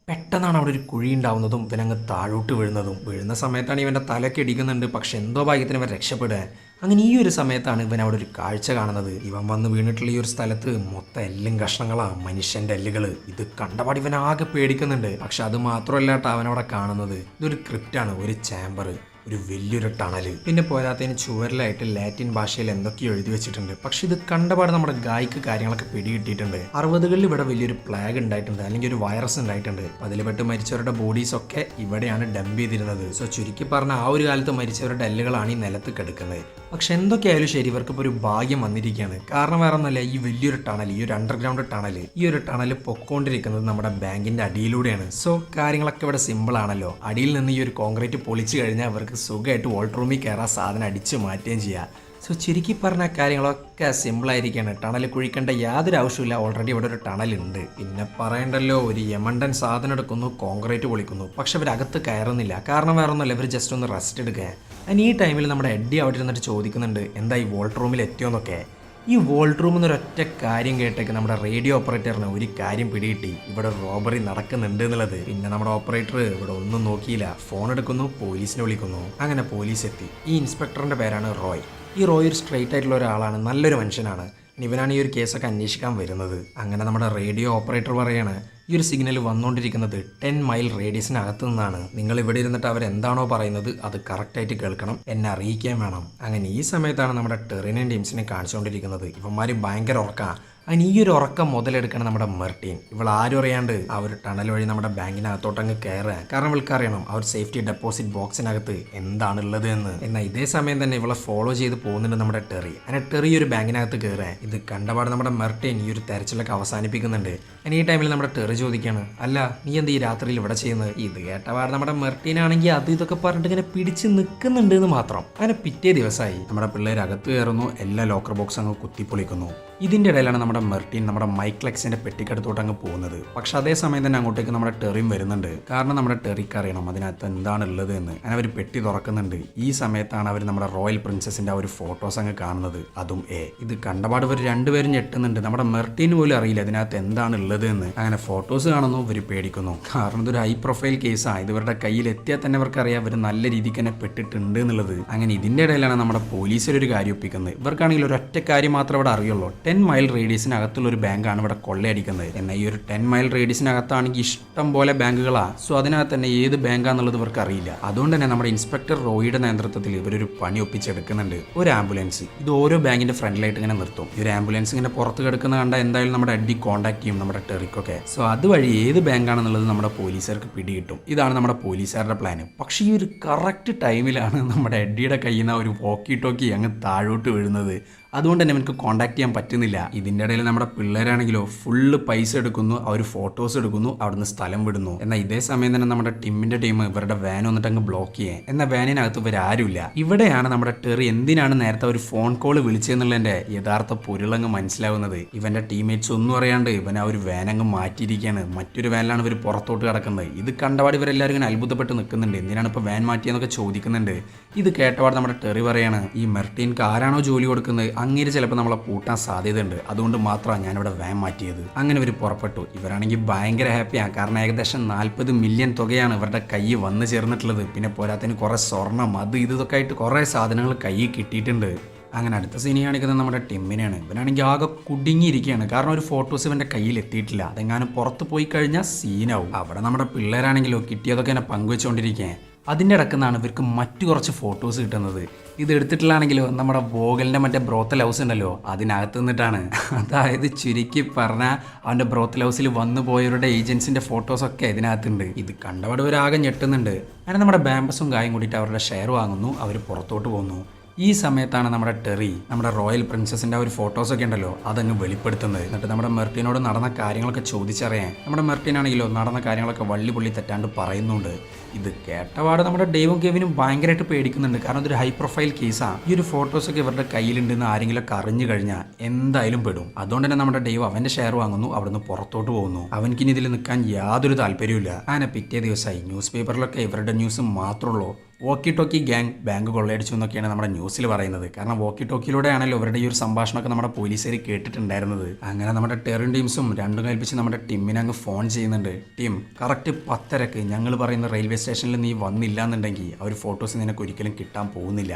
A: പെട്ടെന്നാണ് അവിടെ ഒരു കുഴി ഉണ്ടാവുന്നതും ഇവനങ്ങ് താഴോട്ട് വീഴുന്നതും. വീഴുന്ന സമയത്താണ് ഇവന്റെ തലയ്ക്ക് ഇടിക്കുന്നുണ്ട്. പക്ഷെ എന്തോ ഭാഗ്യത്തിന് ഇവൻ രക്ഷപ്പെടുക. അങ്ങനെ ഈ ഒരു സമയത്താണ് ഇവൻ അവിടെ ഒരു കാഴ്ച കാണുന്നത്. ഇവൻ വന്ന് വീണിട്ടുള്ള ഈ ഒരു സ്ഥലത്ത് മൊത്തം എല്ലും കഷ്ണങ്ങളാണ് മനുഷ്യന്റെ എല്ലുകൾ ഇത് കണ്ടപാട് ഇവൻ ആകെ പേടിക്കുന്നുണ്ട്. പക്ഷെ അത് മാത്രമല്ല അവൻ അവിടെ കാണുന്നത്. ഇതൊരു ക്രിപ്റ്റാണ് ഒരു ചാമ്പർ ഒരു വലിയൊരു ടണൽ പിന്നെ പോരാത്തതിന് ചുവരിലായിട്ട് ലാറ്റിൻ ഭാഷയിൽ എന്തൊക്കെയോ എഴുതി വെച്ചിട്ടുണ്ട്. പക്ഷെ ഇത് കണ്ടപാട് നമ്മുടെ ഗായ്ക്ക് കാര്യങ്ങളൊക്കെ പിടികിട്ടിയിട്ടുണ്ട്. അറുപതുകളിൽ ഇവിടെ വലിയൊരു പ്ലാഗ് ഉണ്ടായിട്ടുണ്ട് അല്ലെങ്കിൽ ഒരു വൈറസ് ഉണ്ടായിട്ടുണ്ട്. അതിൽ പെട്ട് മരിച്ചവരുടെ ബോഡീസ് ഒക്കെ ഇവിടെയാണ് ഡംപ് ചെയ്തിരുന്നത്. സോ ചുരുക്കി പറഞ്ഞ ആ ഒരു കാലത്ത് മരിച്ചവരുടെ എല്ലുകളാണ് ഈ നിലത്ത് കിടക്കുന്നത്. പക്ഷെ എന്തൊക്കെയായാലും ശരി ഇവർക്ക് ഒരു ഭാഗ്യം വന്നിരിക്കുകയാണ്. കാരണം വേറെ ഒന്നല്ല ഈ വലിയൊരു ടണൽ ഈ ഒരു അണ്ടർഗ്രൗണ്ട് ടണൽ ഈ ഒരു ടണൽ പൊക്കോണ്ടിരിക്കുന്നത് നമ്മുടെ ബാങ്കിന്റെ അടിയിലൂടെയാണ്. സോ കാര്യങ്ങളൊക്കെ ഇവിടെ സിമ്പിൾ ആണല്ലോ. അടിയിൽ നിന്ന് ഈ ഒരു കോൺക്രീറ്റ് പൊളിച്ചു കഴിഞ്ഞാൽ അവർക്ക് സുഖമായിട്ട് വോൾട്ട് റൂമിൽ കയറാൻ സാധനം അടിച്ചു മാറ്റുകയും ചെയ്യാം. സോ ചുരുക്കി പറഞ്ഞ കാര്യങ്ങളൊക്കെ സിമ്പിളായിരിക്കുകയാണ് ടണൽ കുഴിക്കേണ്ട യാതൊരു ആവശ്യമില്ല ഓൾറെഡി ഇവിടെ ഒരു ടണലുണ്ട് പിന്നെ പറയണ്ടല്ലോ ഒരു യമണ്ടൻ സാധനം എടുക്കുന്നു കോൺക്രീറ്റ് പൊളിക്കുന്നു. പക്ഷെ അവരകത്ത് കയറുന്നില്ല. കാരണം വേറെ ഒന്നുമല്ല ഇവർ ജസ്റ്റ് ഒന്ന് റെസ്റ്റ് എടുക്കുക അതിന് ഈ ടൈമിൽ നമ്മുടെ എഡ്ഡി അവിടെ ഇരുന്നിട്ട് ചോദിക്കുന്നുണ്ട് എന്താ ഈ വോൾട്ട് റൂമിൽ എത്തിയോന്നൊക്കെ ഈ വോൾട്ട് റൂം എന്നൊരൊറ്റ കാര്യം കേട്ടേക്ക്. നമ്മുടെ റേഡിയോ ഓപ്പറേറ്ററിന് ഒരു കാര്യം പിടികിട്ടി. ഇവിടെ റോബറി നടക്കുന്നുണ്ട് എന്നുള്ളത്. പിന്നെ നമ്മുടെ ഓപ്പറേറ്റർ ഇവിടെ ഒന്നും നോക്കിയില്ല. ഫോൺ എടുക്കുന്നു പോലീസിനെ വിളിക്കുന്നു. അങ്ങനെ പോലീസ് എത്തി. ഈ ഇൻസ്പെക്ടറിന്റെ പേരാണ് റോയ്. ഈ റോയ് ഒരു സ്ട്രെയിറ്റ് ആയിട്ടുള്ള ഒരാളാണ്. നല്ലൊരു മനുഷ്യനാണ്. ഇനി ഇവനാണ് ഈ ഒരു കേസൊക്കെ അന്വേഷിക്കാൻ വരുന്നത്. അങ്ങനെ നമ്മുടെ റേഡിയോ ഓപ്പറേറ്റർ പറയാണ് ഈ ഒരു സിഗ്നൽ വന്നുകൊണ്ടിരിക്കുന്നത് ടെൻ മൈൽ റേഡിയസിനകത്ത് നിന്നാണ്. നിങ്ങൾ ഇവിടെ ഇരുന്നിട്ട് അവരെന്താണോ പറയുന്നത് അത് കറക്റ്റായിട്ട് കേൾക്കണം എന്നെ അറിയിക്കാൻ വേണം. അങ്ങനെ ഈ സമയത്താണ് നമ്മുടെ ടെറിനെയും ടീംസിനെ കാണിച്ചുകൊണ്ടിരിക്കുന്നത്. ഇവന്മാർ ഭയങ്കര ഉറക്കാണ് അതിന് ഈ ഒരു ഉറക്കം മുതലെടുക്കണം നമ്മുടെ മെർട്ടീൻ. ഇവൾ ആരും അറിയാണ്ട് ആ ഒരു ടണൽ വഴി നമ്മുടെ ബാങ്കിനകത്തോട്ട് അങ്ങ് കയറുക കാരണം ഇവൾക്ക് അറിയണം ആ ഒരു സേഫ്റ്റി ഡെപ്പോസിറ്റ് ബോക്സിനകത്ത് എന്താണുള്ളത് എന്ന്. എന്നാൽ ഇതേ സമയം തന്നെ ഇവളെ ഫോളോ ചെയ്ത് പോകുന്നുണ്ട് നമ്മുടെ ടെറി. അങ്ങനെ ടെറി ഒരു ബാങ്കിനകത്ത് കയറുക ഇത് കണ്ടപാട് നമ്മുടെ മെർട്ടീൻ ഈ ഒരു തെരച്ചിലൊക്കെ അവസാനിപ്പിക്കുന്നുണ്ട്. അനി ഈ ടൈമിൽ നമ്മുടെ ടെറി ചോദിക്കുകയാണ് അല്ല നീ എന്ത് ഈ രാത്രിയിൽ ഇവിടെ ചെയ്യുന്നത്? ഇത് കേട്ടപാട് നമ്മുടെ മെർട്ടീൻ ആണെങ്കിൽ അത് ഇതൊക്കെ പറഞ്ഞിട്ട് ഇങ്ങനെ പിടിച്ച് നിൽക്കുന്നുണ്ട് എന്ന് മാത്രം. അങ്ങനെ പിറ്റേ ദിവസമായി നമ്മുടെ പിള്ളേർ അകത്ത് കയറുന്നു എല്ലാ ലോക്കർ ബോക്സ് അങ്ങ് കുത്തിപ്പൊളിക്കുന്നു. ഇതിന്റെ ഇടയിലാണ് നമ്മുടെ മെർട്ടീൻ നമ്മുടെ മൈക്ലെക്സിന്റെ പെട്ടിക്കടുത്തോട്ട് അങ്ങ് പോകുന്നത്. പക്ഷെ അതേ സമയം തന്നെ അങ്ങോട്ടേക്ക് നമ്മുടെ ടെറിയും വരുന്നുണ്ട്. കാരണം നമ്മുടെ ടെറിക്ക് അറിയണം അതിനകത്ത് എന്താണ് ഉള്ളത് എന്ന്. അങ്ങനെ അവർ പെട്ടി തുറക്കുന്നുണ്ട്. ഈ സമയത്താണ് അവർ നമ്മുടെ റോയൽ പ്രിൻസസിന്റെ ആ ഒരു ഫോട്ടോസ് അങ്ങ് കാണുന്നത്. അതും എ. ഇത് കണ്ടപാട് ഇവർ രണ്ടുപേരും ഞെട്ടുന്നുണ്ട്. നമ്മുടെ മെർട്ടീൻ പോലും അറിയില്ല അതിനകത്ത് എന്താണ് ഉള്ളത് എന്ന്. അങ്ങനെ ഫോട്ടോസ് കാണുന്നു ഇവർ പേടിക്കുന്നു. കാരണം ഇതൊരു ഹൈ പ്രൊഫൈൽ കേസാണ് ഇത് ഇവരുടെ കയ്യിൽ എത്തിയാൽ തന്നെ അവർക്ക് അറിയാം അവർ നല്ല രീതിക്ക് തന്നെ പെട്ടിട്ടുണ്ട് എന്നുള്ളത്. അങ്ങനെ ഇതിന്റെ ഇടയിലാണ് നമ്മുടെ പോലീസിൽ ഒരു കാര്യം ഒപ്പിക്കുന്നത്. ഇവർക്കാണെങ്കിൽ ഒറ്റ കാര്യം മാത്രമേ അവിടെ അറിയുള്ളൂ. ടെൻ മൈൽ റേഡിയസിനകത്തുള്ള ഒരു ബാങ്കാണ് ഇവിടെ കൊള്ളയടിക്കുന്നത്. എന്നാൽ ഈ ഒരു ടെൻ മൈൽ റേഡിയസിനകത്താണെങ്കിൽ ഇഷ്ടം പോലെ ബാങ്കുകളാണ് സോ അതിനകത്ത് തന്നെ ഏത് ബാങ്കാന്നുള്ളത് ഇവർക്ക് അറിയില്ല. അതുകൊണ്ട് തന്നെ നമ്മുടെ ഇൻസ്പെക്ടർ റോയിയുടെ നേതൃത്വത്തിൽ ഇവരൊരു പണി ഒപ്പിച്ചെടുക്കുന്നുണ്ട്. ഒരു ആംബുലൻസ്. ഇത് ഓരോ ബാങ്കിന്റെ ഫ്രണ്ടിലായിട്ട് ഇങ്ങനെ നിർത്തും. ഈ ഒരു ആംബുലൻസ് ഇങ്ങനെ പുറത്ത് കിടക്കുന്ന കണ്ട എന്തായാലും നമ്മുടെ അഡി കോൺടാക്ട് ചെയ്യും നമ്മുടെ ടെറിക്കൊക്കെ. സോ അതുവഴി ഏത് ബാങ്കാണെന്നുള്ളത് നമ്മുടെ പോലീസുകാർക്ക് പിടികിട്ടും. ഇതാണ് നമ്മുടെ പോലീസുകാരുടെ പ്ലാൻ പക്ഷേ ഈ ഒരു കറക്റ്റ് ടൈമിലാണ് നമ്മുടെ എഡ്ഡിയുടെ കയ്യിൽ നിന്ന് ഒരു വോക്കി ടോക്കി അങ്ങ് താഴോട്ട് വീഴുന്നത്. അതുകൊണ്ട് തന്നെ എനിക്ക് കോൺടാക്ട് ചെയ്യാൻ പറ്റുന്നില്ല. ഇതിന്റെ ഇടയിൽ നമ്മുടെ പിള്ളേരാണെങ്കിലോ ഫുള്ള് പൈസ എടുക്കുന്നു അവർ ഫോട്ടോസ് എടുക്കുന്നു അവിടുന്ന് സ്ഥലം വിടുന്നു. എന്നാൽ ഇതേ സമയം തന്നെ നമ്മുടെ ടീമിന്റെ ടീം ഇവരുടെ വാൻ വന്നിട്ട് അങ്ങ് ബ്ലോക്ക് ചെയ്യാൻ എന്നാൽ വാനിനകത്ത് ഇവർ ആരുമില്ല. ഇവിടെയാണ് നമ്മുടെ ടെറി എന്തിനാണ് നേരത്തെ ഒരു ഫോൺ കോൾ വിളിച്ചതെന്നുള്ളതിന്റെ യഥാർത്ഥ പൊരുളങ്ങ് മനസ്സിലാവുന്നത്. ഇവന്റെ ടീംമേറ്റ്സ് ഒന്നും അറിയാണ്ട് ഇവൻ ആ ഒരു വാൻ അങ്ങ് മാറ്റിയിരിക്കുകയാണ്. മറ്റൊരു വാനിലാണ് ഇവർ പുറത്തോട്ട് കിടക്കുന്നത്. ഇത് കണ്ടപാട് ഇവരെല്ലാവരും ഇങ്ങനെ അത്ഭുതപ്പെട്ട് നിൽക്കുന്നുണ്ട്. എന്തിനാണ് ഇപ്പോൾ വാൻ മാറ്റിയെന്നൊക്കെ ചോദിക്കുന്നുണ്ട്. ഇത് കേട്ടപാട് നമ്മുടെ ടെറി പറയാണ് ഈ മെർട്ടീൻക്ക് ആരാണോ ജോലി കൊടുക്കുന്നത്? അങ്ങേര് ചിലപ്പോൾ നമ്മളെ പൂട്ടാൻ സാധ്യതയുണ്ട്. അതുകൊണ്ട് മാത്രമാണ് ഞാനിവിടെ വാൻ മാറ്റിയത്. അങ്ങനെ ഇവർ പുറപ്പെട്ടു. ഇവരാണെങ്കിൽ ഭയങ്കര ഹാപ്പിയാണ് കാരണം ഏകദേശം നാൽപ്പത് മില്യൺ തുകയാണ് ഇവരുടെ കൈ വന്നു ചേർന്നിട്ടുള്ളത്. പിന്നെ പോരാത്തതിന് കുറേ സ്വർണം അത് ഇത് ഇതൊക്കെ ആയിട്ട് കുറേ സാധനങ്ങൾ കയ്യിൽ കിട്ടിയിട്ടുണ്ട്. അങ്ങനെ അടുത്ത സീനി കാണിക്കുന്നത് നമ്മുടെ ടിമ്മിനെയാണ്. ഇവനാണെങ്കിൽ ആകെ കുടുങ്ങിയിരിക്കുകയാണ്. കാരണം ഒരു ഫോട്ടോസ് ഇവന്റെ കയ്യിൽ എത്തിയിട്ടില്ല. അതെങ്ങാനും പുറത്ത് പോയി കഴിഞ്ഞാൽ സീനാവും അവിടെ നമ്മുടെ പിള്ളേരാണെങ്കിലോ കിട്ടിയതൊക്കെ എന്നെ പങ്കുവെച്ചുകൊണ്ടിരിക്കുകയാണ് അതിന്റെ ഇടക്കുന്നാണ് ഇവർക്ക് മറ്റു കുറച്ച് ഫോട്ടോസ് കിട്ടുന്നത്. ഇത് എടുത്തിട്ടില്ലാണെങ്കിലോ? നമ്മുടെ വോഗലിന്റെ മറ്റേ ബ്രോത്തൽ ഹൗസ് ഉണ്ടല്ലോ അതിനകത്ത് നിന്നിട്ടാണ്. അതായത് ചുരുക്കി പറഞ്ഞാൽ അവന്റെ ബ്രോത്തൽ ഹൗസിൽ വന്നു പോയവരുടെ ഏജൻസിന്റെ ഫോട്ടോസൊക്കെ ഇതിനകത്തുണ്ട്. ഇത് കണ്ടപാട് ഒരാകെ ഞെട്ടുന്നുണ്ട്. അങ്ങനെ നമ്മുടെ ബാമ്പസും കായും കൂടിയിട്ട് അവരുടെ ഷെയർ വാങ്ങുന്നു അവർ പുറത്തോട്ട് പോകുന്നു ഈ സമയത്താണ് നമ്മുടെ ടെറി നമ്മുടെ റോയൽ പ്രിൻസസിന്റെ ഒരു ഫോട്ടോസ് ഒക്കെ ഉണ്ടല്ലോ അതങ്ങ് വെളിപ്പെടുത്തുന്നത്. എന്നിട്ട് നമ്മുടെ മെർട്ടിനോട് നടന്ന കാര്യങ്ങളൊക്കെ ചോദിച്ചറിയാൻ നമ്മുടെ മെർട്ടിനാണെങ്കിലോ നടന്ന കാര്യങ്ങളൊക്കെ വള്ളി പുള്ളി തെറ്റാണ്ട് പറയുന്നുണ്ട്. ഇത് കേട്ടപാട് നമ്മുടെ ഡേവും കെവിനും ഭയങ്കരമായിട്ട് പേടിക്കുന്നുണ്ട്. കാരണം ഇതൊരു ഹൈ പ്രൊഫൈൽ കേസാണ് ഈ ഒരു ഫോട്ടോസ് ഒക്കെ ഇവരുടെ കയ്യിലുണ്ടെന്ന് ആരെങ്കിലും ഒക്കെ അറിഞ്ഞു കഴിഞ്ഞാൽ എന്തായാലും പെടും. അതുകൊണ്ട് തന്നെ നമ്മുടെ ഡേവ് അവന്റെ ഷെയർ വാങ്ങുന്നു അവിടുന്ന് പുറത്തോട്ട് പോകുന്നു. അവൻക്കിനി ഇതിൽ നിൽക്കാൻ യാതൊരു താല്പര്യമില്ല അങ്ങനെ പിറ്റേ ദിവസമായി ന്യൂസ് പേപ്പറിലൊക്കെ ഇവരുടെ ന്യൂസ് മാത്രമുള്ളൂ. വോക്കി ടോക്കി ഗ്യാങ് ബാങ്ക് കൊള്ളയടിച്ചു എന്നൊക്കെയാണ് നമ്മുടെ ന്യൂസിൽ പറയുന്നത്. കാരണം വോക്കി ടോക്കിയിലൂടെയാണല്ലോ ഇവരുടെ ഈ ഒരു സംഭാഷണമൊക്കെ നമ്മുടെ പോലീസുകാർ കേട്ടിട്ടുണ്ടായിരുന്നത്. അങ്ങനെ നമ്മുടെ ടെറിൻ ടീംസും രണ്ടും കൽപ്പിച്ച് നമ്മുടെ ടീമിനെ അങ്ങ് ഫോൺ ചെയ്യുന്നുണ്ട്. ടീം കറക്റ്റ് പത്തരക്ക് ഞങ്ങൾ പറയുന്ന റെയിൽവേ സ്റ്റേഷനിൽ നീ വന്നില്ല എന്നുണ്ടെങ്കിൽ ആ ഒരു ഫോട്ടോസ് നിനക്ക് ഒരിക്കലും കിട്ടാൻ പോകുന്നില്ല.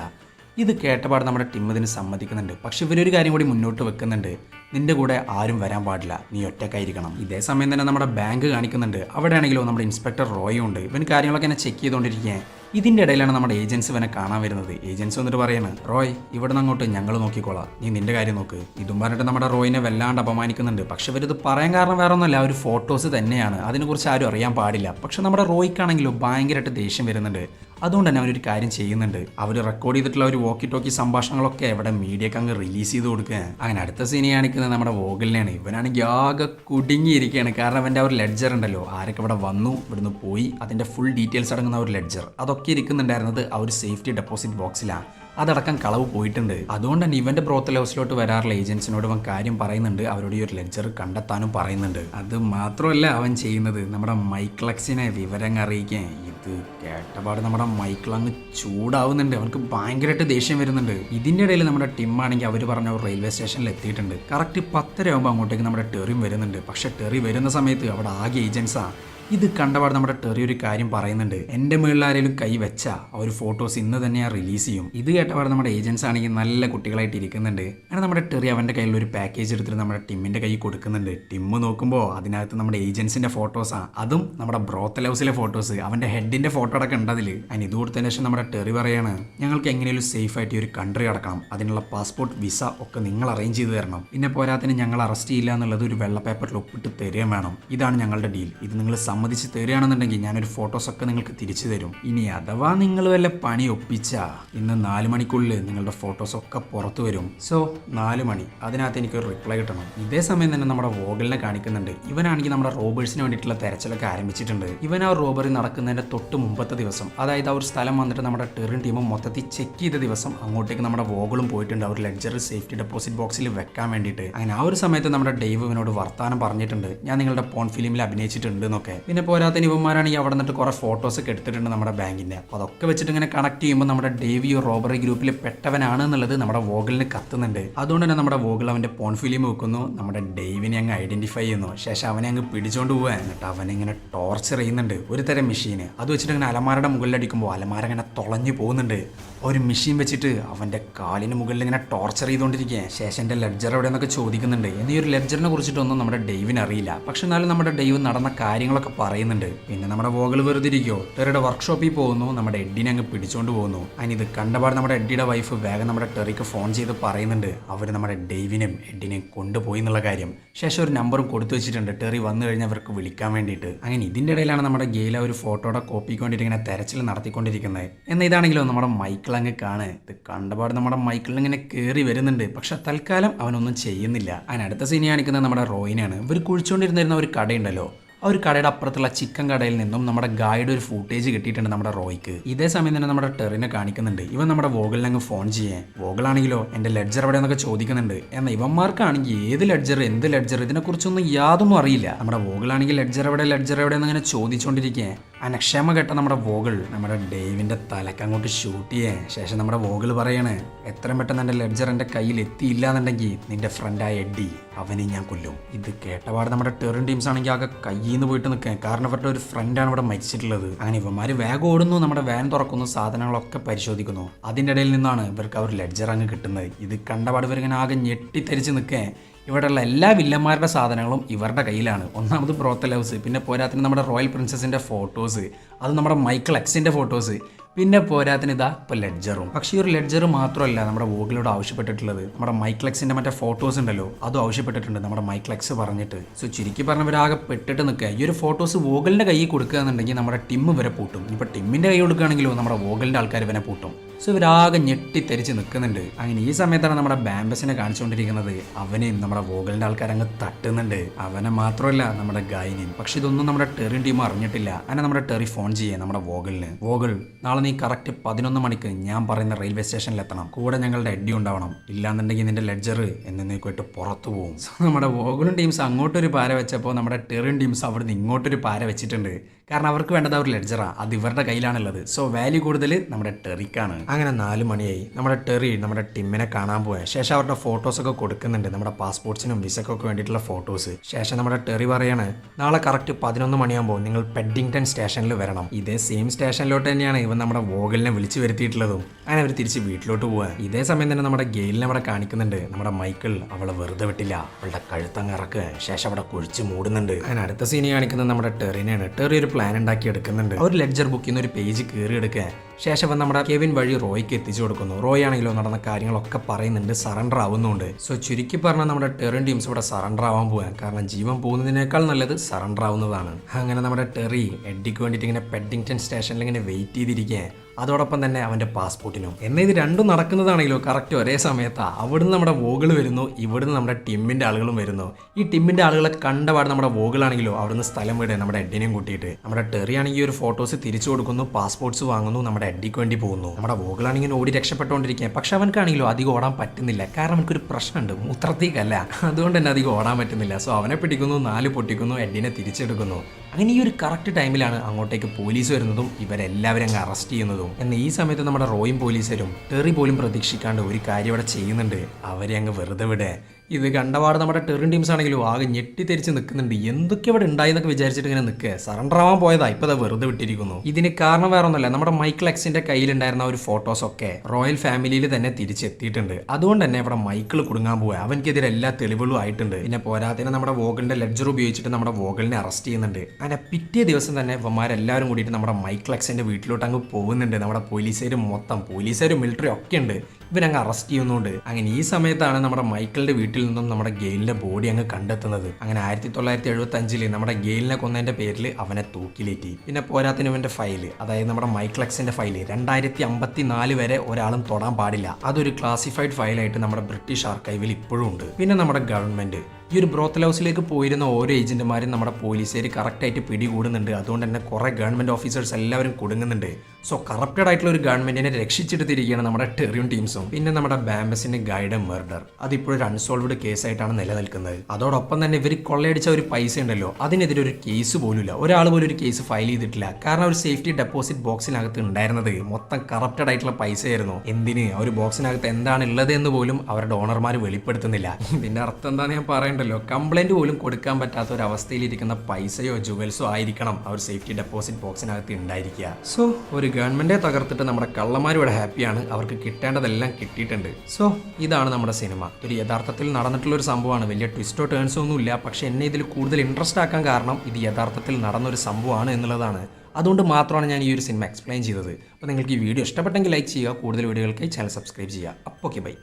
A: ഇത് കേട്ടപാട് നമ്മുടെ ടീം ഇതിന് സമ്മതിക്കുന്നുണ്ട്. പക്ഷെ ഇവരൊരു കാര്യം കൂടി മുന്നോട്ട് വെക്കുന്നുണ്ട്. നിന്റെ കൂടെ ആരും വരാൻ പാടില്ല. നീ ഒറ്റക്കായിരിക്കണം ഇതേ സമയം തന്നെ നമ്മുടെ ബാങ്ക് കാണിക്കുന്നുണ്ട്. അവിടെയാണെങ്കിലോ നമ്മുടെ ഇൻസ്പെക്ടർ റോയും ഉണ്ട്. ഇവൻ കാര്യങ്ങളൊക്കെ എന്നെ ചെക്ക് ചെയ്തുകൊണ്ടിരിക്കുകയാണ്. ഇതിന്റെ ഇടയിലാണ് നമ്മുടെ ഏജൻസി വനെ കാണാൻ വരുന്നത്. ഏജൻസി വന്നിട്ട് പറയുന്നത് റോയ് ഇവിടെ നിന്ന് അങ്ങോട്ട് ഞങ്ങൾ നോക്കിക്കോളാം. നീ നിന്റെ കാര്യം നോക്ക്. ഇതും പറഞ്ഞിട്ട് നമ്മുടെ റോയിനെ വല്ലാണ്ട് അപമാനിക്കുന്നുണ്ട്. പക്ഷെ ഇവരിത് പറയാൻ കാരണം വേറെ ഒന്നുമല്ല ഒരു ഫോട്ടോസ് തന്നെയാണ്. അതിനെക്കുറിച്ച് ആരും അറിയാൻ പാടില്ല. പക്ഷെ നമ്മുടെ റോയ്ക്കാണെങ്കിലും ഭയങ്കരമായിട്ട് ദേഷ്യം വരുന്നുണ്ട്. അതുകൊണ്ട് തന്നെ അവരൊരു കാര്യം ചെയ്യുന്നുണ്ട്. അവർ റെക്കോർഡ് ചെയ്തിട്ടുള്ള ഒരു വോക്കി ടോക്കി സംഭാഷണങ്ങളൊക്കെ ഇവിടെ മീഡിയക്ക് അങ്ങ് റിലീസ് ചെയ്ത് കൊടുക്കുക അങ്ങനെ അടുത്ത സീനി കാണിക്കുന്നത് നമ്മുടെ വോഗലിനെയാണ്. ഇവനാണെങ്കിൽ ആകെ കുടുങ്ങിയിരിക്കുകയാണ്. കാരണം അവന്റെ ഒരു ലെഡ്ജർ ഉണ്ടല്ലോ. ആരൊക്കെ ഇവിടെ വന്നു ഇവിടുന്ന് പോയി അതിന്റെ ഫുൾ ഡീറ്റെയിൽസ് അടങ്ങുന്ന ഒരു ലെഡ്ജർ അതൊക്കെ ഇരിക്കുന്നുണ്ടായിരുന്നത് ആ ഒരു സേഫ്റ്റി ഡെപ്പോസിറ്റ് ബോക്സിലാണ് അതടക്കം കളവ് പോയിട്ടുണ്ട്. അതുകൊണ്ട് തന്നെ ഇവന്റെ ബ്രോത്തൽ ഹൗസിലോട്ട് വരാറുള്ള ഏജൻസിനോട് അവൻ കാര്യം പറയുന്നുണ്ട്. അവരോട് ഈ ഒരു ലെഡ്ജർ കണ്ടെത്താനും പറയുന്നുണ്ട്. അത് മാത്രമല്ല അവൻ ചെയ്യുന്നത് നമ്മുടെ മൈക്ലക്സിനെ വിവരങ്ങൾ അറിയിക്കാൻ. ഇത് കേട്ടപാട് നമ്മുടെ മൈക്കിൾ അങ്ങ് ചൂടാവുന്നുണ്ട്. അവർക്ക് ഭയങ്കരമായിട്ട് ദേഷ്യം വരുന്നുണ്ട്. ഇതിന്റെ ഇടയിൽ നമ്മുടെ ആണെങ്കിൽ അവർ പറഞ്ഞ റെയിൽവേ സ്റ്റേഷനിൽ എത്തിയിട്ടുണ്ട്. കറക്റ്റ് പത്തര ആകുമ്പോൾ അങ്ങോട്ടേക്ക് നമ്മുടെ ടെറിയും വരുന്നുണ്ട്. പക്ഷെ ടെറി വരുന്ന സമയത്ത് അവിടെ ആകെ ഏജൻസാ ഇത് കണ്ടപാട് നമ്മുടെ ടെറി ഒരു കാര്യം പറയുന്നുണ്ട്. എന്റെ മുകളിൽ ആരെങ്കിലും കൈ വെച്ച ആ ഒരു ഫോട്ടോസ് ഇന്ന് തന്നെ റിലീസ് ചെയ്യും. ഇത് കേട്ടപാട് നമ്മുടെ ഏജൻസ് ആണെങ്കിൽ നല്ല കുട്ടികളായിട്ട് ഇരിക്കുന്നുണ്ട്. അങ്ങനെ നമ്മുടെ ടെറി അവന്റെ കയ്യിൽ ഒരു പാക്കേജ് എടുത്തിട്ട് നമ്മുടെ ടിമ്മിന്റെ കൈ കൊടുക്കുന്നുണ്ട്. ടിമ്മ് നോക്കുമ്പോൾ അതിനകത്ത് നമ്മുടെ ഏജൻസിന്റെ ഫോട്ടോസാണ് അതും നമ്മുടെ ബ്രോത്ത് ലൗസിലെ ഫോട്ടോസ് അവന്റെ ഹെഡിന്റെ ഫോട്ടോ അടക്കം ഉണ്ട് അതിൽ അതിന് ഇത് കൊടുത്തതിന് ശേഷം നമ്മുടെ ടെറി പറയാണ് ഞങ്ങൾക്ക് എങ്ങനെയും സേഫ് ആയിട്ട് ഒരു കൺട്രി അടക്കണം. അതിനുള്ള പാസ്പോർട്ട് വിസ ഒക്കെ നിങ്ങൾ അറേഞ്ച് ചെയ്ത് തരണം. പിന്നെ പോരാത്തിന് ഞങ്ങൾ അറസ്റ്റ് ചെയ്യില്ല എന്നുള്ളത് ഒരു വെള്ള പേപ്പറിൽ ഒപ്പിട്ട് തരുകയും വേണം. ഇതാണ് ഞങ്ങളുടെ ഡീൽ ഇത് നിങ്ങൾ സമ്മതിച്ച് തരികയാണെന്നുണ്ടെങ്കിൽ ഞാനൊരു ഫോട്ടോസൊക്കെ നിങ്ങൾക്ക് തിരിച്ചു തരും. ഇനി അഥവാ നിങ്ങൾ വല്ല പണി ഒപ്പിച്ച ഇന്ന് നാല് മണിക്കുള്ളിൽ നിങ്ങളുടെ ഫോട്ടോസൊക്കെ പുറത്തു വരും. സോ നാല് മണി. അതിനകത്ത് എനിക്കൊരു റിപ്ലൈ കിട്ടണം. ഇതേ സമയം തന്നെ നമ്മുടെ വോഗലിനെ കാണിക്കുന്നുണ്ട്. ഇവനാണെങ്കിൽ നമ്മുടെ റോബേഴ്സിന് വേണ്ടിയിട്ടുള്ള തെരച്ചിലൊക്കെ ആരംഭിച്ചിട്ടുണ്ട്. ഇവൻ ആ റോബറി നടക്കുന്നതിന്റെ തൊട്ട് മുമ്പത്തെ ദിവസം അതായത് ആ ഒരു സ്ഥലം വന്നിട്ട് നമ്മുടെ ടെറിൻ ടീമും മൊത്തത്തിൽ ചെക്ക് ചെയ്ത ദിവസം അങ്ങോട്ടേക്ക് നമ്മുടെ വോഗളും പോയിട്ടുണ്ട് അവർ ഒരു ലെഡ്ജർ സേഫ്റ്റി ഡെപ്പോസിറ്റ് ബോക്സിൽ വെക്കാൻ വേണ്ടിയിട്ട്. അങ്ങനെ ആ ഒരു സമയത്ത് നമ്മുടെ ഡേവ് ഇവനോട് വർത്താനം പറഞ്ഞിട്ടുണ്ട്. ഞാൻ നിങ്ങളുടെ പോൺ ഫിലിമിൽ അഭിനയിച്ചിട്ടുണ്ട് എന്നൊക്കെ. പിന്നെ പോരാത്ത ഇവന്മാരാണെങ്കിൽ അവിടെ നിന്നിട്ട് കുറേ ഫോട്ടോസ് ഒക്കെ എടുത്തിട്ടുണ്ട് നമ്മുടെ ബാങ്കിന്റെ അപ്പോൾ അതൊക്കെ വെച്ചിട്ട് ഇങ്ങനെ കണക്ട് ചെയ്യുമ്പോൾ നമ്മുടെ ഡേവി ഒരു റോബറി ഗ്രൂപ്പിൽ പെട്ടവനാണ് എന്നുള്ളത് നമ്മുടെ വോഗലിന് കത്തുന്നുണ്ട്. അതുകൊണ്ട് തന്നെ നമ്മുടെ വോഗൽ അവന്റെ പോൺ ഫിലിം വെക്കുന്നു. നമ്മുടെ ഡേവിനെ അങ്ങ് ഐഡന്റിഫൈ ചെയ്യുന്നു. ശേഷം അവനെ അങ്ങ് പിടിച്ചുകൊണ്ട് പോവുക. എന്നിട്ട് അവനെ ഇങ്ങനെ ടോർച്ചർ ചെയ്യുന്നുണ്ട്. ഒരു തരം മെഷീന് അത് വെച്ചിട്ട് ഇങ്ങനെ അലമാരയുടെ മുകളിൽ അടിക്കുമ്പോൾ അലമാര ഇങ്ങനെ തുളഞ്ഞു പോകുന്നുണ്ട്. ഒരു മെഷീൻ വെച്ചിട്ട് അവന്റെ കാലിന് മുകളിൽ ഇങ്ങനെ ടോർച്ചർ ചെയ്തുകൊണ്ടിരിക്കുക ശേഷം എന്റെ ലെഡ്ജർ എവിടെ നിന്നൊക്കെ ചോദിക്കുന്നുണ്ട്. എന്നീ ഒരു ലെഡ്ജറിനെ കുറിച്ചിട്ടൊന്നും നമ്മുടെ ഡെയ്വിന് അറിയില്ല. പക്ഷെ എന്നാലും നമ്മുടെ ഡേവ് നടന്ന കാര്യങ്ങളൊക്കെ പറയുന്നുണ്ട്. പിന്നെ നമ്മുടെ വോഗൽ വെറുതെ ഇരിക്കുമോ ടെറിയുടെ വർക്ക്ഷോപ്പിൽ പോകുന്നു നമ്മുടെ എഡിനെ അങ്ങ് പിടിച്ചോണ്ട് പോകുന്നു. അതിന് ഇത് കണ്ടപാട് നമ്മുടെ എഡിയുടെ വൈഫ് വേഗം നമ്മുടെ ടെറിക്ക് ഫോൺ ചെയ്ത് പറയുന്നുണ്ട്. അവർ നമ്മുടെ ഡെയ്വിനെയും എഡിനെയും കൊണ്ടുപോയി എന്നുള്ള കാര്യം. ശേഷം ഒരു നമ്പറും കൊടുത്തു വെച്ചിട്ടുണ്ട്. ടെറി വന്നു കഴിഞ്ഞാൽ അവർക്ക് വിളിക്കാൻ വേണ്ടിയിട്ട്. അങ്ങനെ ഇതിന്റെ ഇടയിലാണ് നമ്മുടെ ഗെയില ഒരു ഫോട്ടോയുടെ കോപ്പിക്ക് വേണ്ടിയിട്ട് ഇങ്ങനെ തെരച്ചിൽ നടത്തിക്കൊണ്ടിരിക്കുന്നത്. എന്നാൽ ഇതാണെങ്കിലോ നമ്മുടെ മൈക്കിൾ അങ്ങ് കാണ് ഇത് കണ്ടപാട് നമ്മുടെ മൈക്കിൾ ഇങ്ങനെ കയറി വരുന്നുണ്ട്. പക്ഷെ തൽക്കാലം അവനൊന്നും ചെയ്യുന്നില്ല. അതിന് അടുത്ത സീനി കാണിക്കുന്നത് നമ്മുടെ റോയിനാണ്. ഇവർ കുഴിച്ചുകൊണ്ടിരുന്നിരുന്ന ഒരു കടയുണ്ടല്ലോ. ആ ഒരു കടയുടെ അപ്പുറത്തുള്ള ചിക്കൻ കടയിൽ നിന്നും നമ്മുടെ ഗൈഡ് ഒരു ഫൂട്ടേജ് കിട്ടിയിട്ടുണ്ട് നമ്മുടെ റോയ്ക്ക്. ഇതേ സമയം തന്നെ നമ്മുടെ ടെറിനെ കാണിക്കുന്നുണ്ട്. ഇവൻ നമ്മുടെ വോഗലിനങ്ങ് ഫോൺ ചെയ്യാൻ വോഗലാണെങ്കിലോ എന്റെ ലെഡ്ജർ എവിടെ എന്നൊക്കെ ചോദിക്കുന്നുണ്ട്. എന്നാൽ ഇവന്മാർക്കാണെങ്കിൽ ഏത് ലെഡ്ജർ എന്ത് ലെഡ്ജർ ഇതിനെക്കുറിച്ചൊന്നും യാതൊന്നും അറിയില്ല. നമ്മുടെ വോഗലാണെങ്കിൽ ലെഡ്ജർ എവിടെ ലെഡ്ജർ എവിടെ എന്നിങ്ങനെ ചോദിച്ചുകൊണ്ടിരിക്കുക അങ്ങനെ ക്ഷമ കെട്ട നമ്മുടെ വോകൾ നമ്മുടെ ഡേവിന്റെ തലക്ക് അങ്ങോട്ട് ഷൂട്ട് ചെയ്യാൻ ശേഷം നമ്മുടെ വോകൾ പറയണേ എത്രയും പെട്ടെന്ന് എന്റെ ലെഡ്ജർ എന്റെ കയ്യിൽ എത്തിയില്ല എന്നുണ്ടെങ്കിൽ നിന്റെ ഫ്രണ്ടായ എഡി അവനെ ഞാൻ കൊല്ലും. ഇത് കേട്ടപാട് നമ്മുടെ ടെറിൻ ടീംസ് ആണെങ്കിൽ ആകെ കയ്യിൽ നിന്ന് പോയിട്ട് നിൽക്കാൻ കാരണം ഇവരുടെ ഒരു ഫ്രണ്ടാണ് ഇവിടെ മരിച്ചിട്ടുള്ളത്. അങ്ങനെ ഇവന്മാർ വേഗം ഓടുന്നു നമ്മുടെ വാൻ തുറക്കുന്നു സാധനങ്ങളൊക്കെ പരിശോധിക്കുന്നു. അതിന്റെ ഇടയിൽ നിന്നാണ് ഇവർക്ക് ഒരു ലെഡ്ജർ അങ്ങ് കിട്ടുന്നത്. ഇത് കണ്ടപാട് ഇവരിങ്ങനെ ആകെ ഞെട്ടിത്തെരിച്ച് നിൽക്കാൻ ഇവിടെയുള്ള എല്ലാ വില്ലന്മാരുടെ സാധനങ്ങളും ഇവരുടെ കയ്യിലാണ്. ഒന്നാമത് ബ്രോത്തൽ ഹൗസ് പിന്നെ പോരാത്തിന് നമ്മുടെ റോയൽ പ്രിൻസസിന്റെ ഫോട്ടോസ് അത് നമ്മുടെ മൈക്കിൾ എക്സിന്റെ ഫോട്ടോസ് പിന്നെ പോരാത്തിന് ഇതാ ഇപ്പോൾ ലെഡ്ജറും പക്ഷേ ഈ ഒരു ലെഡ്ജർ മാത്രമല്ല നമ്മുടെ വോഗിലോട് ആവശ്യപ്പെട്ടിട്ടുള്ളത്. നമ്മുടെ മൈക്ലെക്സിന്റെ മറ്റേ ഫോട്ടോസ് ഉണ്ടല്ലോ അതും ആവശ്യപ്പെട്ടിട്ടുണ്ട് നമ്മുടെ മൈക്ലെക്സ് പറഞ്ഞിട്ട്. സോ ചുരുക്കി പറഞ്ഞവരാകെ പെട്ടിട്ട് നിൽക്കുക. ഈ ഒരു ഫോട്ടോസ് വോഗലിന്റെ കയ്യിൽ കൊടുക്കുക എന്നുണ്ടെങ്കിൽ നമ്മുടെ ടിം വരെ പൂട്ടും. ഇപ്പോൾ ടിമ്മിന്റെ കൈ കൊടുക്കുകയാണെങ്കിലോ നമ്മുടെ വോഗലിന്റെ ആൾക്കാർ ഇവനെ പൂട്ടും. സോ ഇവരാകെ ഞെട്ടിത്തെരിച്ച് നിൽക്കുന്നുണ്ട്. അങ്ങനെ ഈ സമയത്താണ് നമ്മുടെ ബാമ്പസിനെ കാണിച്ചുകൊണ്ടിരിക്കുന്നത്. അവനെയും നമ്മുടെ വോഗലിന്റെ ആൾക്കാരങ്ങ് തട്ടുന്നുണ്ട്. അവനെ മാത്രമല്ല നമ്മുടെ ഗൈനിയും പക്ഷെ ഇതൊന്നും നമ്മുടെ ടെറിൻ ടീം അറിഞ്ഞിട്ടില്ല. അങ്ങനെ നമ്മുടെ ടെറി ഫോൺ ചെയ്യാം നമ്മുടെ വോഗലിന് വോഗൽ നാളെ നീ കറക്റ്റ് പതിനൊന്ന് മണിക്ക് ഞാൻ പറയുന്ന റെയിൽവേ സ്റ്റേഷനിൽ എത്തണം. കൂടെ ഞങ്ങളുടെ എഡ്ഡി ഉണ്ടാവണം. ഇല്ലാന്നുണ്ടെങ്കിൽ നിന്റെ ലെഡ്ജർ എന്നേക്കുമായിട്ട് പുറത്തു പോകും നമ്മുടെ വോഗലും ടീംസ് അങ്ങോട്ടൊരു പാര വെച്ചപ്പോൾ നമ്മുടെ ടെറിൻ ടീംസ് അവിടുന്ന് ഇങ്ങോട്ടൊരു പാര വെച്ചിട്ടുണ്ട്. കാരണം അവർക്ക് വേണ്ടത് അവർ ലെഡ്ജറാണ് ലെഡ്ജറാ അത് ഇവരുടെ കയ്യിലാണുള്ളത്. സോ വാല്യൂ കൂടുതൽ നമ്മുടെ ടെറിക്കാണ്. അങ്ങനെ നാല് മണിയായി. നമ്മുടെ ടെറി നമ്മുടെ ടിമ്മിനെ കാണാൻ പോയ ശേഷം അവരുടെ ഫോട്ടോസ് ഒക്കെ കൊടുക്കുന്നുണ്ട്. നമ്മുടെ പാസ്പോർട്ട്സിനും വിസക്കൊക്കെ വേണ്ടിയിട്ടുള്ള ഫോട്ടോസ് ശേഷം നമ്മുടെ ടെറി പറയാണ് നാളെ കറക്റ്റ് പതിനൊന്ന് മണിയാകുമ്പോൾ നിങ്ങൾ പെഡിങ്ടൺ സ്റ്റേഷനിൽ വരണം. ഇതേ സെയിം സ്റ്റേഷനിലോട്ട് തന്നെയാണ് ഇവൻ നമ്മുടെ വോഗലിനെ വിളിച്ചു വരുത്തിയിട്ടുള്ളതും. അങ്ങനെ അവർ തിരിച്ച് വീട്ടിലോട്ട് പോവാ. ഇതേ സമയം തന്നെ നമ്മുടെ ഗെയിലിനെ അവിടെ കാണിക്കുന്നുണ്ട്. നമ്മുടെ മൈക്കിൾ അവളെ വെറുതെ വിട്ടില്ല. അവളുടെ കഴുത്തങ്ങ് ഇറക്കുക ശേഷം അവിടെ കുഴിച്ച് മൂടുന്നുണ്ട്. അങ്ങനെ അടുത്ത സീനി കാണിക്കുന്നത് നമ്മുടെ ടെറിനെയാണ്. ടെറി ഒരു പ്ലാൻ ഉണ്ടാക്കി എടുക്കുന്നുണ്ട്. ഒരു ലെഡ്ജർ ബുക്കിൽ നിന്ന് ഒരു പേജ് കയറി എടുക്കുക. ശേഷം നമ്മുടെ കെവിൻ വഴി റോയ്ക്ക് എത്തിച്ചു കൊടുക്കുന്നു. റോയ് ആണെങ്കിലോ നടന്ന കാര്യങ്ങളൊക്കെ പറയുന്നുണ്ട്. സറണ്ടർ ആവുന്നുണ്ട്. സോ ചുരുക്കി പറഞ്ഞാൽ നമ്മുടെ ടെറിൻ ടീംസ് ഇവിടെ സറണ്ടർ ആവാൻ പോവാൻ കാരണം ജീവൻ പോകുന്നതിനേക്കാൾ നല്ലത് സറണ്ടർ ആവുന്നതാണ്. അങ്ങനെ നമ്മുടെ ടെറി എഡിക്ക് വേണ്ടിയിട്ട് ഇങ്ങനെ പെഡിങ്ടൺ സ്റ്റേഷനിൽ ഇങ്ങനെ വെയിറ്റ് ചെയ്തിരിക്കുക അതോടൊപ്പം തന്നെ അവന്റെ പാസ്പോർട്ടിനും. എന്നാൽ ഇത് രണ്ടും നടക്കുന്നതാണെങ്കിലോ കറക്റ്റ് ഒരേ സമയത്താണ് അവിടുന്ന് നമ്മുടെ വോകൾ വരുന്നു ഇവിടുന്ന് നമ്മുടെ ടിമ്മിന്റെ ആളുകളും വരുന്നു. ഈ ടിമ്മിന്റെ ആളുകളെ കണ്ടപാട് നമ്മുടെ വോകളാണെങ്കിലോ അവിടുന്ന് സ്ഥലം വിടുക നമ്മുടെ എഡിനെയും കൂട്ടിയിട്ട്. നമ്മുടെ ടെറി ആണെങ്കിൽ ഒരു ഫോട്ടോസ് തിരിച്ചു കൊടുക്കുന്നു പാസ്പോർട്ട്സ് വാങ്ങുന്നു നമ്മുടെ എഡിക്ക് വേണ്ടി പോകുന്നു. നമ്മുടെ വോകളാണെങ്കിൽ ഓടി രക്ഷപ്പെട്ടുകൊണ്ടിരിക്കുക പക്ഷെ അവൻക്കാണെങ്കിലോ അധികം ഓടാൻ പറ്റുന്നില്ല. കാരണം അവനക്കൊരു പ്രശ്നമുണ്ട് മൂത്രത്തേക്കല്ല. അതുകൊണ്ട് തന്നെ അധികം ഓടാൻ പറ്റുന്നില്ല. സോ അവനെ പിടിക്കുന്നു നാല് പൊട്ടിക്കുന്നു എഡിനെ തിരിച്ചെടുക്കുന്നു. അങ്ങനെ ഈ ഒരു കറക്റ്റ് ടൈമിലാണ് അങ്ങോട്ടേക്ക് പോലീസ് വരുന്നതും ഇവരെല്ലാവരും അങ്ങ് അറസ്റ്റ് ചെയ്യുന്നതും. എന്നാൽ ഈ സമയത്ത് നമ്മുടെ റോയും പോലീസരും ടെറി പോലും പ്രതീക്ഷിക്കാണ്ട് ഒരു കാര്യം ഇവിടെ ചെയ്യുന്നുണ്ട്. അവരെ അങ്ങ് വെറുതെ വിടേ. ഇത് കണ്ടപാട് നമ്മുടെ ടെറിൻ ടീംസ് ആണെങ്കിലും ആകെ ഞെട്ടിത്തെരിച്ച് നിൽക്കുന്നുണ്ട്. എന്തൊക്കെ ഇവിടെ ഉണ്ടായി എന്നൊക്കെ വിചാരിച്ചിട്ട് ഇങ്ങനെ നിൽക്കുക? സറണ്ടർ ആവാൻ പോയതാ. ഇപ്പൊ ദാ വെറുതെ വിട്ടിരിക്കുന്നു. ഇതിന് കാരണം വേറെ ഒന്നുമല്ല നമ്മുടെ മൈക്കിൾ എക്സിന്റെ കയ്യിലുണ്ടായിരുന്ന ഒരു ഫോട്ടോസ് ഒക്കെ റോയൽ ഫാമിലിയിൽ തന്നെ തിരിച്ചെത്തിയിട്ടുണ്ട്. അതുകൊണ്ട് തന്നെ ഇവിടെ മൈക്കിൾ കുടുങ്ങാൻ പോവുക അവൻക്കെതിരെ എല്ലാ തെളിവുകളും ആയിട്ടുണ്ട്. പിന്നെ പോരാത്തിനെ നമ്മുടെ വോഗലിന്റെ ലെഡ്ജർ ഉപയോഗിച്ചിട്ട് നമ്മുടെ വോഗലിനെ അറസ്റ്റ് ചെയ്യുന്നുണ്ട്. അങ്ങനെ പിറ്റേ ദിവസം തന്നെ ഇവന്മാരെല്ലാവരും കൂടിയിട്ട് നമ്മുടെ മൈക്കിൾ എക്സിന്റെ വീട്ടിലോട്ട് അങ്ങ് പോകുന്നുണ്ട്. നമ്മുടെ പോലീസുകാരും മൊത്തം. പോലീസുകാരും മിലിറ്ററി ഒക്കെ ഉണ്ട്. ഇവരങ്ങ് അറസ്റ്റ് ചെയ്യുന്നുണ്ട്. അങ്ങനെ ഈ സമയത്താണ് നമ്മുടെ മൈക്കിളിന്റെ വീട്ടിൽ നിന്നും നമ്മുടെ ഗെയിലിന്റെ ബോഡി അങ്ങ് കണ്ടെത്തുന്നത്. അങ്ങനെ ആയിരത്തി തൊള്ളായിരത്തി എഴുപത്തി അഞ്ചിൽ നമ്മുടെ ഗെയിലിനെ കൊന്നതിന്റെ പേരിൽ അവനെ തൂക്കിലേറ്റി. പിന്നെ പോരാത്തിന് ഇവന്റെ ഫയൽ അതായത് നമ്മുടെ മൈക്ലക്സിന്റെ ഫയൽ. രണ്ടായിരത്തി അമ്പത്തി നാല് വരെ ഒരാളും തൊടാൻ പാടില്ല. അതൊരു ക്ലാസിഫൈഡ് ഫയലായിട്ട് നമ്മുടെ ബ്രിട്ടീഷ് ആർക്കൈവിൽ ഇപ്പോഴും ഉണ്ട്. പിന്നെ നമ്മുടെ ഗവൺമെന്റ് ഈ ഒരു ബ്രോത്ത് ഹൗസിലേക്ക് പോയിരുന്ന ഓരോ ഏജന്റുമാരും നമ്മുടെ പോലീസുകാർ കറക്റ്റായിട്ട് പിടികൂടുന്നുണ്ട്. അതുകൊണ്ട് തന്നെ കുറേ ഗവൺമെന്റ് ഓഫീസേഴ്സ് എല്ലാവരും കുടുങ്ങുന്നുണ്ട്. സോ കറപ്റ്റഡ് ആയിട്ടുള്ള ഒരു ഗവൺമെന്റിനെ രക്ഷിച്ചെടുത്തിരിക്കുകയാണ് നമ്മുടെ ടെറിയും ടീംസും പിന്നെ നമ്മുടെ ബാമ്പസിന്റെ ഗൈഡ് മെർഡർ അതിപ്പോഴൊരു അൺസോൾവ്ഡ് കേസായിട്ടാണ് നിലനിൽക്കുന്നത്. അതോടൊപ്പം തന്നെ ഇവർ കൊള്ളയടിച്ച ഒരു പൈസ ഉണ്ടല്ലോ. അതിനെതിരെ ഒരു കേസ് പോലുമില്ല. ഒരാൾ പോലും ഒരു കേസ് ഫയൽ ചെയ്തിട്ടില്ല. കാരണം ഒരു സേഫ്റ്റി ഡെപ്പോസിറ്റ് ബോക്സിനകത്ത് ഉണ്ടായിരുന്നത് മൊത്തം കറപ്റ്റഡ് ആയിട്ടുള്ള പൈസയായിരുന്നു. എന്തിന്? ആ ഒരു ബോക്സിനകത്ത് എന്താണ് ഉള്ളത് എന്ന് പോലും അവരുടെ ഓണർമാർ വെളിപ്പെടുത്തുന്നില്ല. പിന്നെ അർത്ഥം എന്താണെന്ന് ഞാൻ പറയണ്ടല്ലോ കംപ്ലൈന്റ് പോലും കൊടുക്കാൻ പറ്റാത്ത ഒരു അവസ്ഥയിലിരിക്കുന്ന പൈസയോ ജുവൽസോ ആയിരിക്കണം അവർ സേഫ്റ്റി ഡെപ്പോസിറ്റ് ബോക്സിനകത്ത് ഉണ്ടായിരിക്കുക സോ ഒരു ഗവൺമെന്റിനെ തകർത്തിട്ട് നമ്മുടെ കള്ളന്മാരും ഇവിടെ ഹാപ്പിയാണ് അവർക്ക് കിട്ടേണ്ടതെല്ലാം കിട്ടിയിട്ടുണ്ട്. സോ ഇതാണ് നമ്മുടെ സിനിമ ഒരു യഥാർത്ഥത്തിൽ നടന്നിട്ടുള്ള ഒരു സംഭവമാണ്. വലിയ ട്വിസ്റ്റോ ടേൺസോ ഒന്നുമില്ല. പക്ഷെ എന്നെ ഇതിൽ കൂടുതൽ ഇൻട്രസ്റ്റ് ആക്കാൻ കാരണം ഇത് യഥാർത്ഥത്തിൽ നടന്നൊരു സംഭവമാണ് എന്നുള്ളതാണ്. അതുകൊണ്ട് മാത്രമാണ് ഞാൻ ഈ ഒരു സിനിമ എക്സ്പ്ലെയിൻ ചെയ്തത്. അപ്പോൾ നിങ്ങൾക്ക് ഈ വീഡിയോ ഇഷ്ടപ്പെട്ടെങ്കിൽ ലൈക്ക് ചെയ്യുക. കൂടുതൽ വീഡിയോകൾക്കായി ചാനൽ സബ്സ്ക്രൈബ് ചെയ്യുക. അപ്പോൾ ഓക്കെ ബൈ